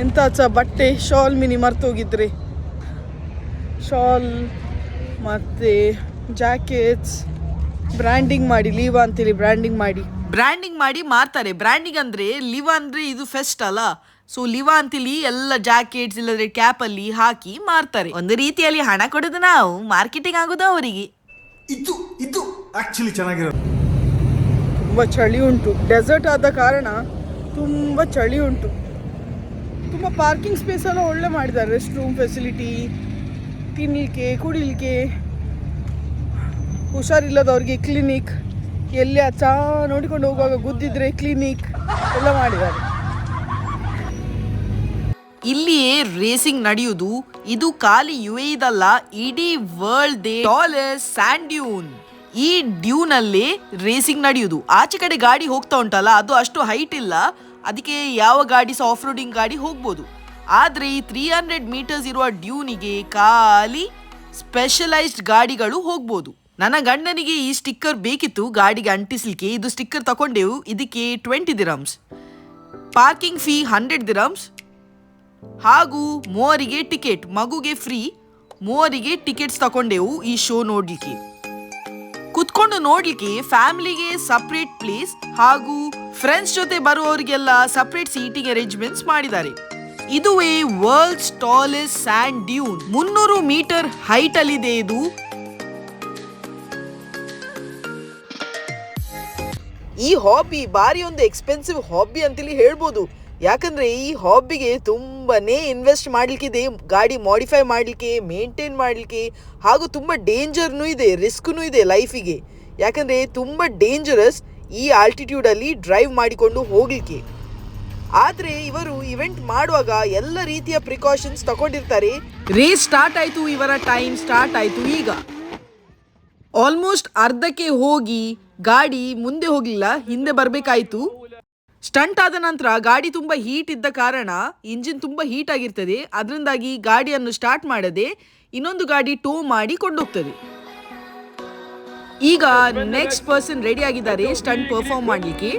ಎಂತ ಚ ಬಟ್ಟೆ ಶಾಲ್ ಮಿನಿ ಮರ್ತೋಗಿದ್ರಿ. ಶಾಲ್ ಮತ್ತೆ ಜಾಕೆಟ್ಸ್ ಬ್ರ್ಯಾಂಡಿಂಗ್ ಮಾಡಿ ಲೀವಾ ಅಂತೇಳಿ ಬ್ರ್ಯಾಂಡಿಂಗ್ ಮಾಡಿ. ಬ್ರ್ಯಾಂಡಿಂಗ್ ಮಾಡಿ ಮಾರ್ತಾರೆ. ಬ್ರ್ಯಾಂಡಿಂಗ್ ಅಂದ್ರೆ ಲಿವ ಅಂದ್ರೆ ಇದು ಫೆಸ್ಟ್ ಅಲ್ಲ. ಸೊ ಲಿವ ಅಂತೇಳಿ ಎಲ್ಲ ಜಾಕೆಟ್ಸ್ ಇಲ್ಲದ್ರೆ ಕ್ಯಾಪ್ ಅಲ್ಲಿ ಹಾಕಿ ಮಾರ್ತಾರೆ. ಒಂದು ರೀತಿಯಲ್ಲಿ ಹಣ ಕೊಡೋದು ನಾವು. ಮಾರ್ಕೆಟಿಂಗ್ ಆಗೋದು ಅವರಿಗೆ. ಇದು ಇದು ಆಕ್ಚುಲಿ ಚೆನ್ನಾಗಿರೋದು. ತುಂಬ ಚಳಿ ಉಂಟು. ಡೆಸರ್ಟ್ ಆದ ಕಾರಣ ತುಂಬ ಚಳಿ ಉಂಟು. ತುಂಬ ಪಾರ್ಕಿಂಗ್ ಸ್ಪೇಸ್ ಎಲ್ಲ ಒಳ್ಳೆ ಮಾಡಿದ್ದಾರೆ. ರೆಸ್ಟ್ ರೂಮ್ ಫೆಸಿಲಿಟಿ ತಿನ್ನಲಿಕ್ಕೆ ಕುಡಿಲಿಕ್ಕೆ. ಹುಷಾರಿಲ್ಲದವ್ರಿಗೆ ಕ್ಲಿನಿಕ್ ಎಲ್ಲಿ ಚಾ ನೋಡಿಕೊಂಡು ಹೋಗುವಾಗ ಗುದ್ದಿದ್ರೆ ಕ್ಲಿನಿಕ್ ಎಲ್ಲ ಮಾಡಿದ್ದಾರೆ. ಇಲ್ಲಿಯೇ ರೇಸಿಂಗ್ ನಡೆಯುವುದು. ಇದು ಖಾಲಿ ಯು ಇದಲ್ಲ ಇಡೀ world the tallest sand dune ಈ ಡ್ಯೂನ್ ಅಲ್ಲಿ ರೇಸಿಂಗ್ ನಡೆಯುವುದು. ಆಚೆ ಕಡೆ ಗಾಡಿ ಹೋಗ್ತಾ ಉಂಟಲ್ಲ, ಅದು ಅಷ್ಟು ಹೈಟ್ ಇಲ್ಲ. ಅದಕ್ಕೆ ಯಾವ ಗಾಡಿ ಸಹ ಆಫ್ ರೋಡಿಂಗ್ ಗಾಡಿ ಹೋಗ್ಬೋದು. ಆದ್ರೆ ಈ ತ್ರೀ ಹಂಡ್ರೆಡ್ ಮೀಟರ್ಸ್ ಇರುವ ಡ್ಯೂನಿಗೆ ಖಾಲಿ ಸ್ಪೆಷಲೈಸ್ಡ್ ಗಾಡಿಗಳು ಹೋಗ್ಬೋದು. ನನ್ನ ಗಂಡನಿಗೆ ಈ ಸ್ಟಿಕ್ಕರ್ ಬೇಕಿತ್ತು, ಗಾಡಿಗೆ ಅಂಟಿಸ್ಲಿಕ್ಕೆ. ಇದು ಸ್ಟಿಕ್ಕರ್ ತಗೊಂಡೆವು ಇದಕ್ಕೆ twenty dirhams parking fee hundred dirhams ಹಾಗೂ ಮೂವರಿಗೆ ಟಿಕೆಟ್, ಮಗುಗೆ ಫ್ರೀ, ಮೂವರಿಗೆ ಟಿಕೆಟ್ಸ್ ತಕೊಂಡೆವು ಈ ಶೋ ನೋಡ್ಲಿಕ್ಕೆ. ಕುತ್ಕೊಂಡು ನೋಡ್ಲಿಕ್ಕೆ ಫ್ಯಾಮಿಲಿಗೆ ಸಪ್ರೇಟ್ ಪ್ಲೇಸ್ ಹಾಗೂ ಫ್ರೆಂಡ್ಸ್ ಜೊತೆ ಬರುವವರಿಗೆಲ್ಲ ಸಪ್ರೇಟ್ ಸೀಟಿಂಗ್ ಅರೇಂಜ್ಮೆಂಟ್ಸ್ ಮಾಡಿದ್ದಾರೆ. ಇದುವೇ ವರ್ಲ್ಡ್ಸ್ ಟಾಲೆಸ್ಟ್ ಸ್ಯಾಂಡ್ ಡ್ಯೂನ್ ಮುನ್ನೂರು ಮೀಟರ್ ಹೈಟ್ ಅಲ್ಲಿದೆ ಇದು. ಈ ಹಾಬಿ ಬಾರಿ ಒಂದು ಎಕ್ಸ್ಪೆನ್ಸಿವ್ ಹಾಬಿ ಅಂತೇಳಿ ಹೇಳ್ಬೋದು. ಯಾಕಂದ್ರೆ ಈ ಹಾಬಿಗೆ ತುಂಬಾನೇ ಇನ್ವೆಸ್ಟ್ ಮಾಡಲಿಕ್ಕಿದೆ, ಗಾಡಿ ಮಾಡಿಫೈ ಮಾಡಲಿಕ್ಕೆ ಮೇಂಟೈನ್ ಮಾಡಲಿಕ್ಕೆ, ಹಾಗೂ ತುಂಬ ಡೇಂಜರ್ನೂ ಇದೆ ರಿಸ್ಕ್ನೂ ಇದೆ ಲೈಫಿಗೆ ಯಾಕಂದ್ರೆ ತುಂಬ ಡೇಂಜರಸ್ ಈ ಆಲ್ಟಿಟ್ಯೂಡಲ್ಲಿ ಡ್ರೈವ್ ಮಾಡಿಕೊಂಡು ಹೋಗಲಿಕ್ಕೆ. ಆದ್ರೆ ಇವರು ಇವೆಂಟ್ ಮಾಡುವಾಗ ಎಲ್ಲ ರೀತಿಯ ಪ್ರಿಕಾಷನ್ಸ್ ತಗೊಂಡಿರ್ತಾರೆ. ರೇಸ್ ಸ್ಟಾರ್ಟ್ ಆಯ್ತು, ಇವರ ಟೈಮ್ ಸ್ಟಾರ್ಟ್ ಆಯ್ತು ಈಗ. ಆಲ್ಮೋಸ್ಟ್ ಅರ್ಧಕ್ಕೆ ಹೋಗಿ ಗಾಡಿ ಮುಂದೆ ಹೋಗಲಿಲ್ಲ, ಹಿಂದೆ ಬರಬೇಕಾಯಿತು. ಸ್ಟಂಟ್ ಆದ ನಂತರ ಗಾಡಿ ತುಂಬ ಹೀಟ್ ಇದ್ದ ಕಾರಣ ಇಂಜಿನ್ ತುಂಬ ಹೀಟ್ ಆಗಿರ್ತದೆ. ಅದರಿಂದಾಗಿ ಗಾಡಿಯನ್ನು ಸ್ಟಾರ್ಟ್ ಮಾಡದೆ ಇನ್ನೊಂದು ಗಾಡಿ ಟೋ ಮಾಡಿ ಕೊಂಡೋಗ್ತದೆ. ಈಗ ನೆಕ್ಸ್ಟ್ ಪರ್ಸನ್ ರೆಡಿ ಆಗಿದ್ದಾರೆ ಸ್ಟಂಟ್ ಪರ್ಫಾರ್ಮ್ ಮಾಡಲಿಕ್ಕೆ.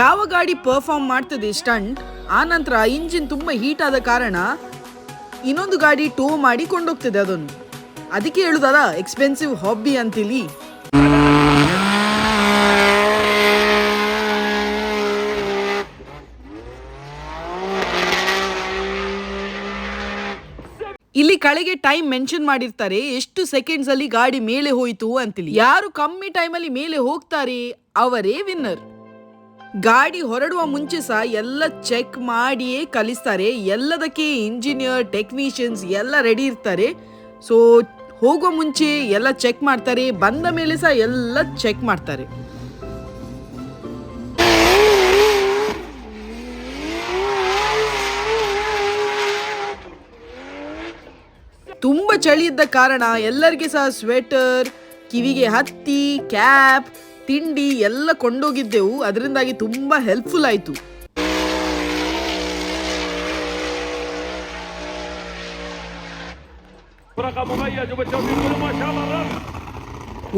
ಯಾವ ಗಾಡಿ ಪರ್ಫಾರ್ಮ್ ಮಾಡ್ತದೆ ಸ್ಟಂಟ್ ಆ ನಂತರ ಇಂಜಿನ್ ತುಂಬ ಹೀಟ್ ಆದ ಕಾರಣ ಇನ್ನೊಂದು ಗಾಡಿ ಟೋ ಮಾಡಿ ಕೊಂಡೋಗ್ತದೆ ಅದನ್ನು. ಅದಕ್ಕೆ ಹೇಳುದಲ್ಲ ಎಕ್ಸ್ಪೆನ್ಸಿವ್ ಹಾಬಿ ಅಂತೇಳಿ ಇಲ್ಲಿ ಕಳೆಗೆ ಟೈಮ್ ಮೆನ್ಷನ್ ಮಾಡಿರ್ತಾರೆ, ಎಷ್ಟು ಸೆಕೆಂಡ್ಸ್ ಅಲ್ಲಿ ಗಾಡಿ ಮೇಲೆ ಹೋಯಿತು ಅಂತೇಳಿ ಯಾರು ಕಮ್ಮಿ ಟೈಮಲ್ಲಿ ಮೇಲೆ ಹೋಗ್ತಾರೆ, ಅವರೇ ವಿನ್ನರ್ ಗಾಡಿ ಹೊರಡುವ ಮುಂಚೆ ಸಹ ಎಲ್ಲ ಚೆಕ್ ಮಾಡಿಯೇ ಕಲಿಸ್ತಾರೆ. ಎಲ್ಲದಕ್ಕೆ ಇಂಜಿನಿಯರ್ ಟೆಕ್ನಿಷಿಯನ್ಸ್ ಎಲ್ಲ ರೆಡಿ ಇರ್ತಾರೆ. ಸೊ ಹೋಗುವ ಮುಂಚೆ ಎಲ್ಲ ಚೆಕ್ ಮಾಡ್ತಾರೆ. ಬಂದ ಮೇಲೆ ಸಹ ಎಲ್ಲ ಚೆಕ್ ಮಾಡ್ತಾರೆ. ತುಂಬ ಚಳಿ ಇದ್ದ ಕಾರಣ ಎಲ್ಲರಿಗೆ ಸಹ ಸ್ವೆಟರ್ ಕಿವಿಗೆ ಹತ್ತಿ ಕ್ಯಾಪ್ ತಿಂಡಿ ಎಲ್ಲ ಕೊಂಡೋಗಿದ್ದೆವು. ಅದರಿಂದಾಗಿ ತುಂಬ ಹೆಲ್ಪ್ಫುಲ್ ಆಯಿತು.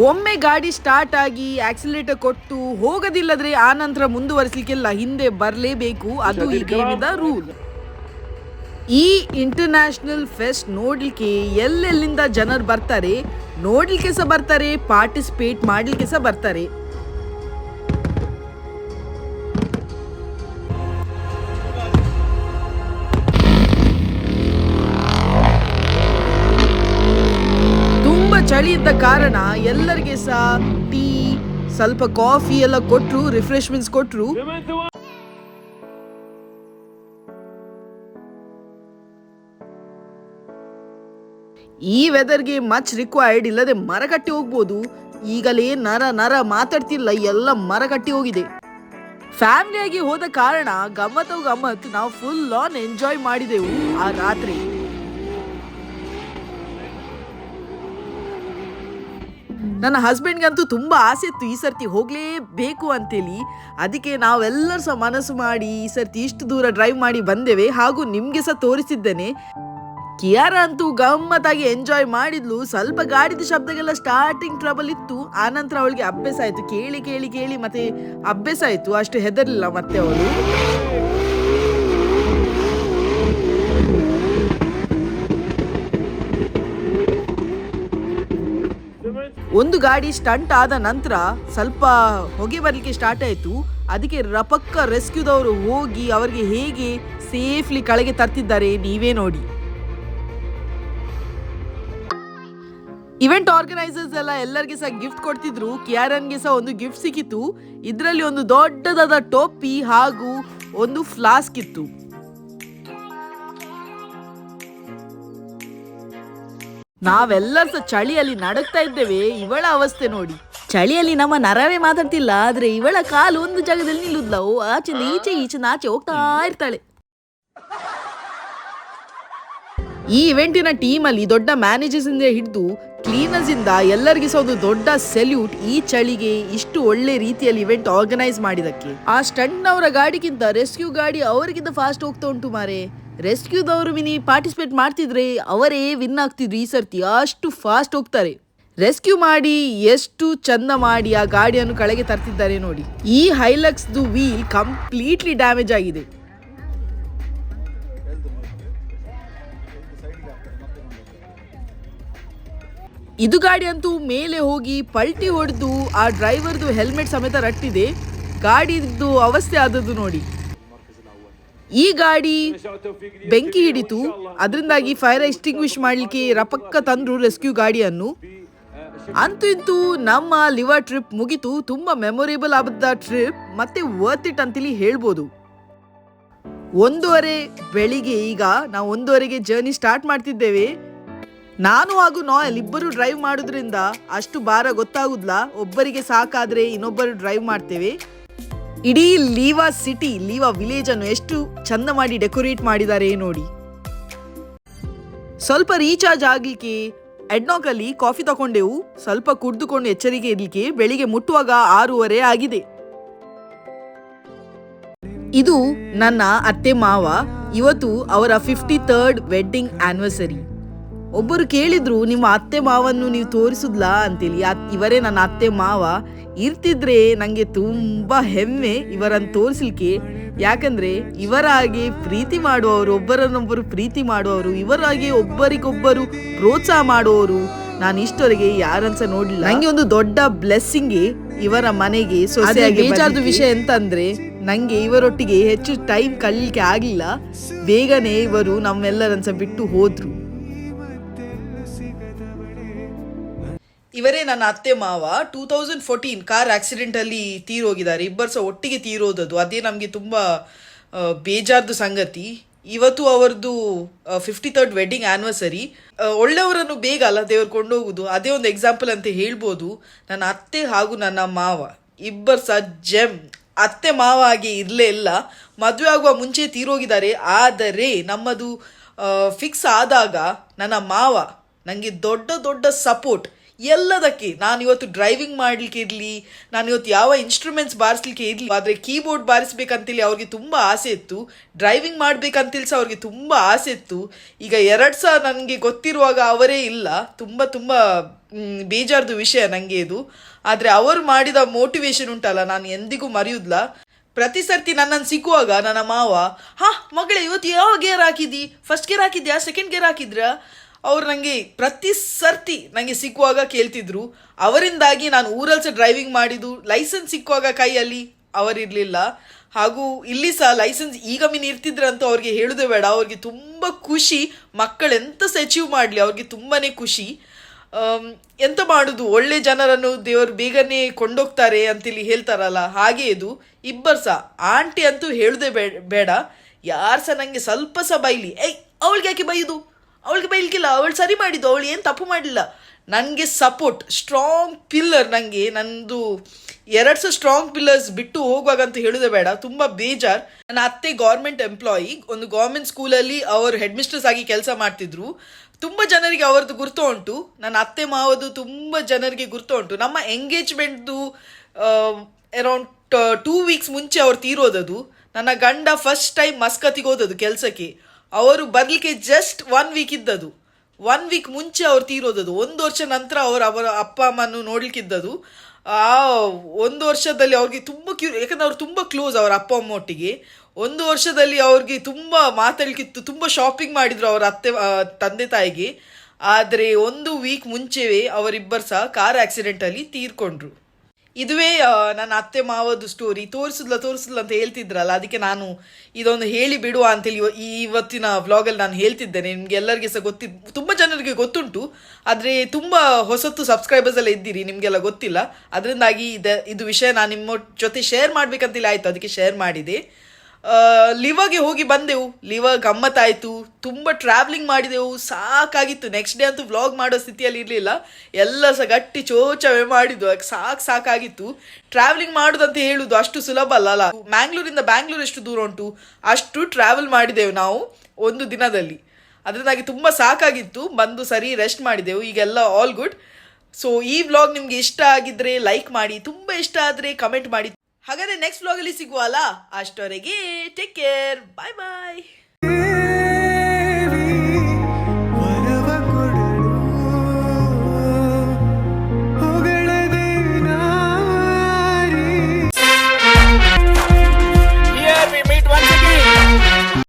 ಒಮ್ಮೆ ಗಾಡಿ ಸ್ಟಾರ್ಟ್ ಆಗಿ ಆಕ್ಸಿಲೇಟರ್ ಕೊಟ್ಟು ಹೋಗದಿಲ್ಲದ್ರೆ ಆ ನಂತರ ಮುಂದುವರಿಸಲಿಕ್ಕೆಲ್ಲ ಹಿಂದೆ ಬರಲೇಬೇಕು. ಅದು ಈ ಗೇಮಿದ ರೂಲ್. ಈ ಇಂಟರ್ನ್ಯಾಷನಲ್ ಫೆಸ್ಟ್ ನೋಡ್ಲಿಕ್ಕೆ ಎಲ್ಲೆಲ್ಲಿಂದ ಜನರು ಬರ್ತಾರೆ? ನೋಡ್ಲಿಕ್ಕೆ ಸಹ ಬರ್ತಾರೆ ಪಾರ್ಟಿಸಿಪೇಟ್ ಮಾಡ್ಲಿಕ್ಕೆ ಸಹ ಬರ್ತಾರೆ. ತುಂಬಾ ಚಳಿ ಇದ್ದ ಕಾರಣ ಎಲ್ಲರಿಗೆ ಸಹ ಟೀ, ಸ್ವಲ್ಪ ಕಾಫಿ ಎಲ್ಲ ಕೊಟ್ರು ರಿಫ್ರೆಶ್ಮೆಂಟ್ಸ್ ಕೊಟ್ರು. ಈ ವೆದರ್ಗೆ ಮಚ್ ರಿಕ್ವೈರ್ಡ್ ಇಲ್ಲದೆ ಮರಗಟ್ಟಿ ಹೋಗ್ಬೋದು. ಈಗಲೇ ನರ ನರ ಮಾತಾಡ್ತಿಲ್ಲ, ಎಲ್ಲ ಮರ ಕಟ್ಟಿ ಹೋಗಿದೆ ಫ್ಯಾಮಿಲಿಯಾಗಿ ಹೋದ ಕಾರಣ ಗಮ್ಮತ್ತು ಗಮ್ಮತ್ ನಾವು ಫುಲ್ ಆನ್ ಎಂಜಾಯ್ ಮಾಡಿದೆವು ಆ ರಾತ್ರಿ. ನನ್ನ ಹಸ್ಬೆಂಡ್ಗಂತೂ ತುಂಬ ಆಸೆ ಇತ್ತು ಈ ಸರ್ತಿ ಹೋಗಲೇಬೇಕು ಅಂತೇಳಿ. ಅದಕ್ಕೆ ನಾವೆಲ್ಲರೂ ಸಹ ಮನಸ್ಸು ಮಾಡಿ ಈ ಸರ್ತಿ ಇಷ್ಟು ದೂರ ಡ್ರೈವ್ ಮಾಡಿ ಬಂದೇವೆ ಹಾಗೂ ನಿಮಗೆ ಸಹ ತೋರಿಸಿದ್ದೇನೆ. ಕಿಯಾರ ಅಂತೂ ಗಮ್ಮತ್ತಾಗಿ ಎಂಜಾಯ್ ಮಾಡಿದ್ಲು. ಸ್ವಲ್ಪ ಗಾಡಿದ ಶಬ್ದಗೆಲ್ಲ ಸ್ಟಾರ್ಟಿಂಗ್ ಟ್ರಬಲ್ ಇತ್ತು. ಆನಂತರ ಅವಳಿಗೆ ಅಭ್ಯಾಸ ಆಯ್ತು. ಕೇಳಿ ಕೇಳಿ ಕೇಳಿ ಮತ್ತೆ ಅಭ್ಯಾಸ ಆಯ್ತು. ಅಷ್ಟು ಹೆದರ್ಲಿಲ್ಲ ಮತ್ತೆ ಅವಳು. ಒಂದು ಗಾಡಿ ಸ್ಟಂಟ್ ಆದ ನಂತರ ಸ್ವಲ್ಪ ಹೊಗೆ ಬರಲಿಕ್ಕೆ ಸ್ಟಾರ್ಟ್ ಆಯಿತು. ಅದಕ್ಕೆ ರಪಕ್ಕ ರೆಸ್ಕ್ಯೂದವರು ಹೋಗಿ ಅವರಿಗೆ ಹೇಗೆ ಸೇಫ್ಲಿ ಕಳೆಗೆ ತರ್ತಿದ್ದಾರೆ ನೀವೇ ನೋಡಿ. ಇವೆಂಟ್ ಆರ್ಗನೈಸರ್ಸ್ ಎಲ್ಲ ಎಲ್ಲರಿಗೆ ಸಹ ಗಿಫ್ಟ್ ಕೊಡ್ತಿದ್ರು. ಕಿಯಾರನ್ಗೆ ಸಹ ಒಂದು ಗಿಫ್ಟ್ ಸಿಕ್ಕಿತ್ತು. ಇದರಲ್ಲಿ ಒಂದು ದೊಡ್ಡದಾದ ಟೋಪಿ ಹಾಗೂ ಒಂದು ಫ್ಲಾಸ್ಕ್ ಇತ್ತು. ನಾವೆಲ್ಲರೂ ಸಹ ಚಳಿಯಲ್ಲಿ ನಡಕ್ತಾ ಇದ್ದೇವೆ. ಇವಳ ಅವಸ್ಥೆ ನೋಡಿ. ಚಳಿಯಲ್ಲಿ ನಮ್ಮ ನರವೇ ಮಾತಾಡ್ತಿಲ್ಲ, ಆದ್ರೆ ಇವಳ ಕಾಲು ಒಂದು ಜಾಗದಲ್ಲಿ ನಿಲ್ಲುದ್ಲ. ಓ ಆಚೆಂದ ಈಚೆ ಈಚೆ ಆಚೆ ಹೋಗ್ತಾ ಇರ್ತಾಳೆ. ಈ ಇವೆಂಟಿನ ಟೀಮಲ್ಲಿ ದೊಡ್ಡ ಮ್ಯಾನೇಜರ್ಸ್ ಇಂದ ಹಿಡಿದು ಕ್ಲೀನರ್ಸ್ ಇಂದ ಎಲ್ಲರಿಗೂ ಒಂದು ದೊಡ್ಡ ಸೆಲ್ಯೂಟ್ ಈ ಚಳಿಗೆ ಇಷ್ಟು ಒಳ್ಳೆ ರೀತಿಯಲ್ಲಿ ಇವೆಂಟ್ ಆರ್ಗನೈಸ್ ಮಾಡಿದಕ್ಕೆ. ಆ ಸ್ಟಂಟ್ನವರ ಗಾಡಿಗಿಂತ ರೆಸ್ಕ್ಯೂ ಗಾಡಿ ಅವರಿಗಿಂತ ಫಾಸ್ಟ್ ಹೋಗ್ತಾ ಉಂಟು ಮಾರೆ. ರೆಸ್ಕ್ಯೂದವರು ಮಿನಿ ಪಾರ್ಟಿಸಿಪೇಟ್ ಮಾಡ್ತಿದ್ರೆ ಅವರೇ ವಿನ್ ಆಗ್ತಿದ್ರು ಈ ಸರ್ತಿ. ಅಷ್ಟು ಫಾಸ್ಟ್ ಹೋಗ್ತಾರೆ. ರೆಸ್ಕ್ಯೂ ಮಾಡಿ ಎಷ್ಟು ಚಂದ ಮಾಡಿ ಆ ಗಾಡಿಯನ್ನು ಕಳೆಗೆ ತರ್ತಿದ್ದಾರೆ ನೋಡಿ. ಈ ಹೈಲಕ್ಸ್ದು ವೀಲ್ ಕಂಪ್ಲೀಟ್ಲಿ ಡ್ಯಾಮೇಜ್ ಆಗಿದೆ. ಇದು ಗಾಡಿ ಅಂತೂ ಮೇಲೆ ಹೋಗಿ ಪಲ್ಟಿ ಹೊಡೆದು ಆ ಡ್ರೈವರ್ದು ಹೆಲ್ಮೆಟ್ ಸಮೇತ ರಟ್ಟಿದೆ. ಗಾಡಿದು ಅವಸ್ಥೆ ಆದದ್ದು ನೋಡಿ. ಈ ಗಾಡಿ ಬೆಂಕಿ ಹಿಡಿತು. ಅದರಿಂದಾಗಿ ಫೈರ್ ಎಕ್ಸ್ಟಿಂಗ್ವಿಶ್ ಮಾಡಲಿಕ್ಕೆ ರಪಕ್ಕ ತಂದ್ರು ರೆಸ್ಕ್ಯೂ ಗಾಡಿಯನ್ನು. ಅಂತೂ ಇಂತೂ ನಮ್ಮ ಲಿವರ್ ಟ್ರಿಪ್ ಮುಗಿತು. ತುಂಬ ಮೆಮೊರೇಬಲ್ ಆದ ಟ್ರಿಪ್ ಮತ್ತೆ ವರ್ತ್ ಇಟ್ ಅಂತೇಳಿ ಹೇಳ್ಬೋದು. ಒಂದೂವರೆ ಬೆಳಿಗ್ಗೆ ಈಗ ನಾವು ಒಂದೂವರೆಗೆ ಜರ್ನಿ ಸ್ಟಾರ್ಟ್ ಮಾಡ್ತಿದ್ದೇವೆ. ನಾನು ಹಾಗೂ ನಾಯಲ್ ಇಬ್ಬರು ಡ್ರೈವ್ ಮಾಡೋದ್ರಿಂದ ಅಷ್ಟು ಭಾರ ಗೊತ್ತಾಗುದಿಲ್ಲ ಒಬ್ಬರಿಗೆ ಸಾಕಾದ್ರೆ ಇನ್ನೊಬ್ಬರು ಡ್ರೈವ್ ಮಾಡ್ತೇವೆ. ಇಡೀ ಲೀವಾ ಸಿಟಿ, ಲೀವಾ ವಿಲೇಜ್ ಅನ್ನು ಎಷ್ಟು ಚಂದ ಮಾಡಿ ಡೆಕೋರೇಟ್ ಮಾಡಿದ್ದಾರೆ ನೋಡಿ. ಸ್ವಲ್ಪ ರೀಚಾರ್ಜ್ ಆಗ್ಲಿಕ್ಕೆ ಎಡ್ನಾಕ್ ಅಲ್ಲಿ ಕಾಫಿ ತಕೊಂಡೆವು ಸ್ವಲ್ಪ ಕುಡಿದುಕೊಂಡು ಎಚ್ಚರಿಕೆ ಇರ್ಲಿಕ್ಕೆ ಬೆಳಿಗ್ಗೆ ಮುಟ್ಟುವಾಗ ಆರೂವರೆ ಆಗಿದೆ. ಇದು ನನ್ನ ಅತ್ತೆ ಮಾವ. ಇವತ್ತು ಅವರ ಫಿಫ್ಟಿ ಥರ್ಡ್ ವೆಡ್ಡಿಂಗ್ ಆನಿವರ್ಸರಿ ಒಬ್ಬರು ಕೇಳಿದ್ರು ನಿಮ್ಮ ಅತ್ತೆ ಮಾವನ್ನು ನೀವು ತೋರಿಸುದ್ಲಾ? ಅಂತೇಳಿ. ಇವರೇ ನನ್ನ ಅತ್ತೆ ಮಾವ. ಇರ್ತಿದ್ರೆ ನಂಗೆ ತುಂಬಾ ಹೆಮ್ಮೆ ಇವರನ್ನು ತೋರಿಸಲಿಕ್ಕೆ. ಯಾಕಂದ್ರೆ ಇವರಾಗಿ ಹಾಗೆ ಪ್ರೀತಿ ಮಾಡುವವರು ಒಬ್ಬರನ್ನೊಬ್ಬರು ಪ್ರೀತಿ ಮಾಡುವವರು ಇವರಾಗಿ ಹಾಗೆ ಒಬ್ಬರಿಗೊಬ್ಬರು ಪ್ರೋತ್ಸಾಹ ಮಾಡುವವರು ನಾನು ಇಷ್ಟವರೆಗೆ ಯಾರನ್ಸ ನೋಡ್ಲಿಲ್ಲ. ನಂಗೆ ಒಂದು ದೊಡ್ಡ ಬ್ಲೆಸ್ಸಿಂಗ್ ಇವರ ಮನೆಗೆ ಸೊಸೆಯಾಗಿ ಬೇಜಾರ್ದು ವಿಷಯ ಎಂತಂದ್ರೆ ನಂಗೆ ಇವರೊಟ್ಟಿಗೆ ಹೆಚ್ಚು ಟೈಮ್ ಕಳಲಿಕ್ಕೆ ಆಗಿಲ್ಲ ಬೇಗನೆ ಇವರು ನಮ್ಮೆಲ್ಲರನ್ಸ ಬಿಟ್ಟು ಹೋದ್ರು. ಇವರೇ ನನ್ನ ಅತ್ತೆ ಮಾವ. Two thousand fourteen car accident ಅಲ್ಲಿ ತೀರೋಗಿದ್ದಾರೆ. ಇಬ್ಬರು ಸಹ ಒಟ್ಟಿಗೆ ತೀರೋದದು. ಅದೇ ನಮಗೆ ತುಂಬಾ ಬೇಜಾರ್ದು ಸಂಗತಿ. ಇವತ್ತು ಅವರದ್ದು ಫಿಫ್ಟಿ ತರ್ಡ್ ವೆಡ್ಡಿಂಗ್ ಆನಿವರ್ಸರಿ ಒಳ್ಳೆಯವರನ್ನು ಬೇಗ ಅಲ್ಲ ದೇವ್ರು ಕೊಂಡೋಗುದು. ಅದೇ ಒಂದು ಎಕ್ಸಾಂಪಲ್ ಅಂತ ಹೇಳ್ಬೋದು. ನನ್ನ ಅತ್ತೆ ಹಾಗೂ ನನ್ನ ಮಾವ. ಇಬ್ಬರು ಸಹ ಜೆಮ್. ಅತ್ತೆ ಮಾವ ಹಾಗೆ ಇರಲೇ ಇಲ್ಲ. ಮದುವೆ ಆಗುವ ಮುಂಚೆ ತೀರೋಗಿದ್ದಾರೆ. ಆದರೆ ನಮ್ಮದು ಫಿಕ್ಸ್ ಆದಾಗ ನನ್ನ ಮಾವ ನನಗೆ ದೊಡ್ಡ ದೊಡ್ಡ ಸಪೋರ್ಟ್ ಎಲ್ಲದಕ್ಕೆ. ನಾನು ಇವತ್ತು ಡ್ರೈವಿಂಗ್ ಮಾಡಲಿಕ್ಕೆ ಇರಲಿ, ನಾನು ಇವತ್ತು ಯಾವ ಇನ್ಸ್ಟ್ರೂಮೆಂಟ್ಸ್ ಬಾರಿಸ್ಲಿಕ್ಕೆ ಇರಲಿ, ಆದರೆ ಕೀಬೋರ್ಡ್ ಬಾರಿಸ್ಬೇಕಂತೇಳಿ ಅವ್ರಿಗೆ ತುಂಬ ಆಸೆ ಇತ್ತು. ಡ್ರೈವಿಂಗ್ ಮಾಡಬೇಕಂತೇಳಿ ಸಹ ಅವ್ರಿಗೆ ತುಂಬ ಆಸೆ ಇತ್ತು. ಈಗ ಎರಡು ಸಹ ನನಗೆ ಗೊತ್ತಿರುವಾಗ ಅವರೇ ಇಲ್ಲ. ತುಂಬ ತುಂಬ ಬೇಜಾರದು ವಿಷಯ ನನಗೆ ಇದು. ಆದರೆ ಅವರು ಮಾಡಿದ ಮೋಟಿವೇಶನ್ ಉಂಟಲ್ಲ, ನಾನು ಎಂದಿಗೂ ಮರೆಯುದಿಲ್ಲ ಪ್ರತಿ ಸರ್ತಿ ನನ್ನನ್ನು ಸಿಕ್ಕುವಾಗ ನನ್ನ ಮಾವ, ಹಾ, ಮಗಳೇ, ಇವತ್ತು ಯಾವ ಗೇರ್ ಹಾಕಿದಿ? ಫಸ್ಟ್ ಗೇರ್ ಹಾಕಿದ್ಯಾ? ಸೆಕೆಂಡ್ ಗೇರ್ ಹಾಕಿದ್ರಾ? ಅವ್ರು ನನಗೆ ಪ್ರತಿ ಸರ್ತಿ ನನಗೆ ಸಿಕ್ಕುವಾಗ ಕೇಳ್ತಿದ್ರು. ಅವರಿಂದಾಗಿ ನಾನು ಊರಲ್ಲಿ ಸಹ ಡ್ರೈವಿಂಗ್ ಮಾಡಿದ್ದು. ಲೈಸೆನ್ಸ್ ಸಿಕ್ಕುವಾಗ ಕೈಯಲ್ಲಿ ಅವರಿರಲಿಲ್ಲ. ಹಾಗೂ ಇಲ್ಲಿ ಸಹ ಲೈಸೆನ್ಸ್ ಈಗ ಮೀನು ಅಂತ ಅವ್ರಿಗೆ ಹೇಳುದೇ ಬೇಡ. ಅವ್ರಿಗೆ ತುಂಬ ಖುಷಿ. ಮಕ್ಕಳು ಎಂತ ಸಹ ಅಚೀವ್ ಮಾಡಲಿ, ಅವ್ರಿಗೆ ತುಂಬಾ ಖುಷಿ. ಎಂತ ಮಾಡುದು? ಒಳ್ಳೆ ಜನರನ್ನು ದೇವರು ಬೇಗನೆ ಕೊಂಡೋಗ್ತಾರೆ ಅಂತೇಳಿ ಹೇಳ್ತಾರಲ್ಲ, ಹಾಗೆ ಇದು. ಇಬ್ಬರು ಸಹ. ಆಂಟಿ ಅಂತೂ ಹೇಳುದೇ ಬೇ- ಬೇಡ. ಯಾರು ಸಹ ನನಗೆ ಸ್ವಲ್ಪ ಸಹ ಬೈಲಿ. ಏಯ್ ಅವಳಿಗೆ ಯಾಕೆ ಬೈದು ಅವಳಿಗೆ ಬೈಲಿಕ್ಕಿಲ್ಲ. ಅವಳು ಸರಿ ಮಾಡಿದ್ದು. ಅವಳು ಏನು ತಪ್ಪು ಮಾಡಲಿಲ್ಲ. ನನಗೆ ಸಪೋರ್ಟ್ ಸ್ಟ್ರಾಂಗ್ ಪಿಲ್ಲರ್ ನನಗೆ ನಂದು ಎರಡು ಸಹ ಸ್ಟ್ರಾಂಗ್ ಪಿಲ್ಲರ್ಸ್ ಬಿಟ್ಟು ಹೋಗುವಾಗ ಅಂತ ಹೇಳೋದೇ ಬೇಡ. ತುಂಬ ಬೇಜಾರ್. ನನ್ನ ಅತ್ತೆ ಗೌರ್ಮೆಂಟ್ ಎಂಪ್ಲಾಯಿ ಒಂದು ಗೌರ್ಮೆಂಟ್ ಸ್ಕೂಲಲ್ಲಿ ಅವರು ಹೆಡ್ ಮಿಸ್ಟ್ರೆಸ್ ಆಗಿ ಕೆಲಸ ಮಾಡ್ತಿದ್ರು. ತುಂಬ ಜನರಿಗೆ ಅವರದ್ದು ಗುರ್ತು ಉಂಟು. ನನ್ನ ಅತ್ತೆ ಮಾವದು ತುಂಬ ಜನರಿಗೆ ಗುರ್ತು ಉಂಟು. ನಮ್ಮ ಎಂಗೇಜ್ಮೆಂಟ್ದು ಅರೌಂಡ್ ಟೂ ವೀಕ್ಸ್ ಮುಂಚೆ ಅವ್ರು ತೀರೋದದು. ನನ್ನ ಗಂಡ ಫಸ್ಟ್ ಟೈಮ್ ಮಸ್ಕತ್ತಿಗೆ ಹೋದದು ಕೆಲಸಕ್ಕೆ. ಅವರು ಬರಲಿಕ್ಕೆ ಜಸ್ಟ್ ಒನ್ ವೀಕ್ ಇದ್ದದು ಒನ್ ವೀಕ್ ಮುಂಚೆ ಅವ್ರು ತೀರೋದದು. ಒಂದು ವರ್ಷ ನಂತರ ಅವರು ಅವರ ಅಪ್ಪ ಅಮ್ಮನ್ನು ನೋಡ್ಲಿಕ್ಕಿದ್ದದು. ಆ, ಒಂದು ವರ್ಷದಲ್ಲಿ ಅವ್ರಿಗೆ ತುಂಬ ಕ್ಯೂ ಯಾಕಂದ್ರೆ ಅವ್ರು ತುಂಬ ಕ್ಲೋಸ್ ಅವರ ಅಪ್ಪ, ಅಮ್ಮ ಒಟ್ಟಿಗೆ. ಒಂದು ವರ್ಷದಲ್ಲಿ ಅವ್ರಿಗೆ ತುಂಬ ಮಾತಾಡ್ಲಿಕ್ಕಿತ್ತು, ತುಂಬ ಶಾಪಿಂಗ್ ಮಾಡಿದ್ರು ಅವರ ಅತ್ತೆ ತಂದೆ ತಾಯಿಗೆ. ಆದರೆ ಒಂದು ವೀಕ್ ಮುಂಚೆವೇ ಅವರಿಬ್ಬರು ಸಹ ಕಾರ್ ಆಕ್ಸಿಡೆಂಟಲ್ಲಿ ತೀರ್ಕೊಂಡ್ರು. ಇದುವೇ ನನ್ನ ಅತ್ತೆ ಮಾವದು ಸ್ಟೋರಿ ತೋರಿಸಿದ್ಲ ತೋರಿಸಿದ್ಲ ಅಂತ ಹೇಳ್ತಿದ್ರಲ್ಲ, ಅದಕ್ಕೆ ನಾನು ಇದೊಂದು ಹೇಳಿ ಬಿಡುವ ಅಂತೇಳಿ ಈ ಇವತ್ತಿನ ವ್ಲಾಗಲ್ಲಿ ನಾನು ಹೇಳ್ತಿದ್ದೇನೆ. ನಿಮ್ಗೆ ಎಲ್ಲರಿಗೆ ಸಹ ಗೊತ್ತಿ, ತುಂಬ ಜನರಿಗೆ ಗೊತ್ತುಂಟು, ಆದರೆ ತುಂಬ ಹೊಸತ್ತು ಸಬ್ಸ್ಕ್ರೈಬರ್ಸ್ ಎಲ್ಲ ಇದ್ದೀರಿ, ನಿಮಗೆಲ್ಲ ಗೊತ್ತಿಲ್ಲ. ಅದರಿಂದಾಗಿ ಇದು ವಿಷಯ ನಾನು ನಿಮ್ಮ ಜೊತೆ ಶೇರ್ ಮಾಡ್ಬೇಕಂತೇಳಿ ಆಯಿತು, ಅದಕ್ಕೆ ಶೇರ್ ಮಾಡಿದೆ. ಲಿವಾಗೆ ಹೋಗಿ ಬಂದೆವು. ಲಿವ ಗಮ್ಮತ್ತಾಯಿತು. ತುಂಬ ಟ್ರಾವೆಲಿಂಗ್ ಮಾಡಿದೆವು. ಸಾಕಾಗಿತ್ತು. ನೆಕ್ಸ್ಟ್ ಡೇ ಅಂತೂ ವ್ಲಾಗ್ ಮಾಡೋ ಸ್ಥಿತಿಯಲ್ಲಿ ಇರಲಿಲ್ಲ. ಎಲ್ಲ ಸಹ ಗಟ್ಟಿ ಚೋಚವೆ ಮಾಡಿದ್ದು. ಸಾಕು ಸಾಕಾಗಿತ್ತು. ಟ್ರಾವೆಲಿಂಗ್ ಮಾಡೋದಂತ ಹೇಳುದು ಅಷ್ಟು ಸುಲಭ ಅಲ್ಲ ಅಲ್ಲ. ಮ್ಯಾಂಗ್ಳೂರಿಂದ ಬ್ಯಾಂಗ್ಳೂರ್ ಎಷ್ಟು ದೂರ ಉಂಟು? ಅಷ್ಟು ಟ್ರಾವೆಲ್ ಮಾಡಿದೆವು ನಾವು ಒಂದು ದಿನದಲ್ಲಿ. ಅದರಿಂದಾಗಿ ತುಂಬ ಸಾಕಾಗಿತ್ತು. ಬಂದು ಸರಿ ರೆಸ್ಟ್ ಮಾಡಿದೆವು. ಈಗೆಲ್ಲ ಆಲ್ ಗುಡ್ ಸೊ ಈ ವ್ಲಾಗ್ ನಿಮಗೆ ಇಷ್ಟ ಆಗಿದ್ರೆ ಲೈಕ್ ಮಾಡಿ. ತುಂಬ ಇಷ್ಟ ಆದರೆ ಕಮೆಂಟ್ ಮಾಡಿ. ಹಾಗಾದ್ರೆ ನೆಕ್ಸ್ಟ್ ಬ್ಲಾಗಲ್ಲಿ ಸಿಗುವಲ್ಲ? ಅಷ್ಟೊರೆಗೆ ಟೇಕ್ ಕೇರ್ ಬಾಯ್ ಬಾಯ್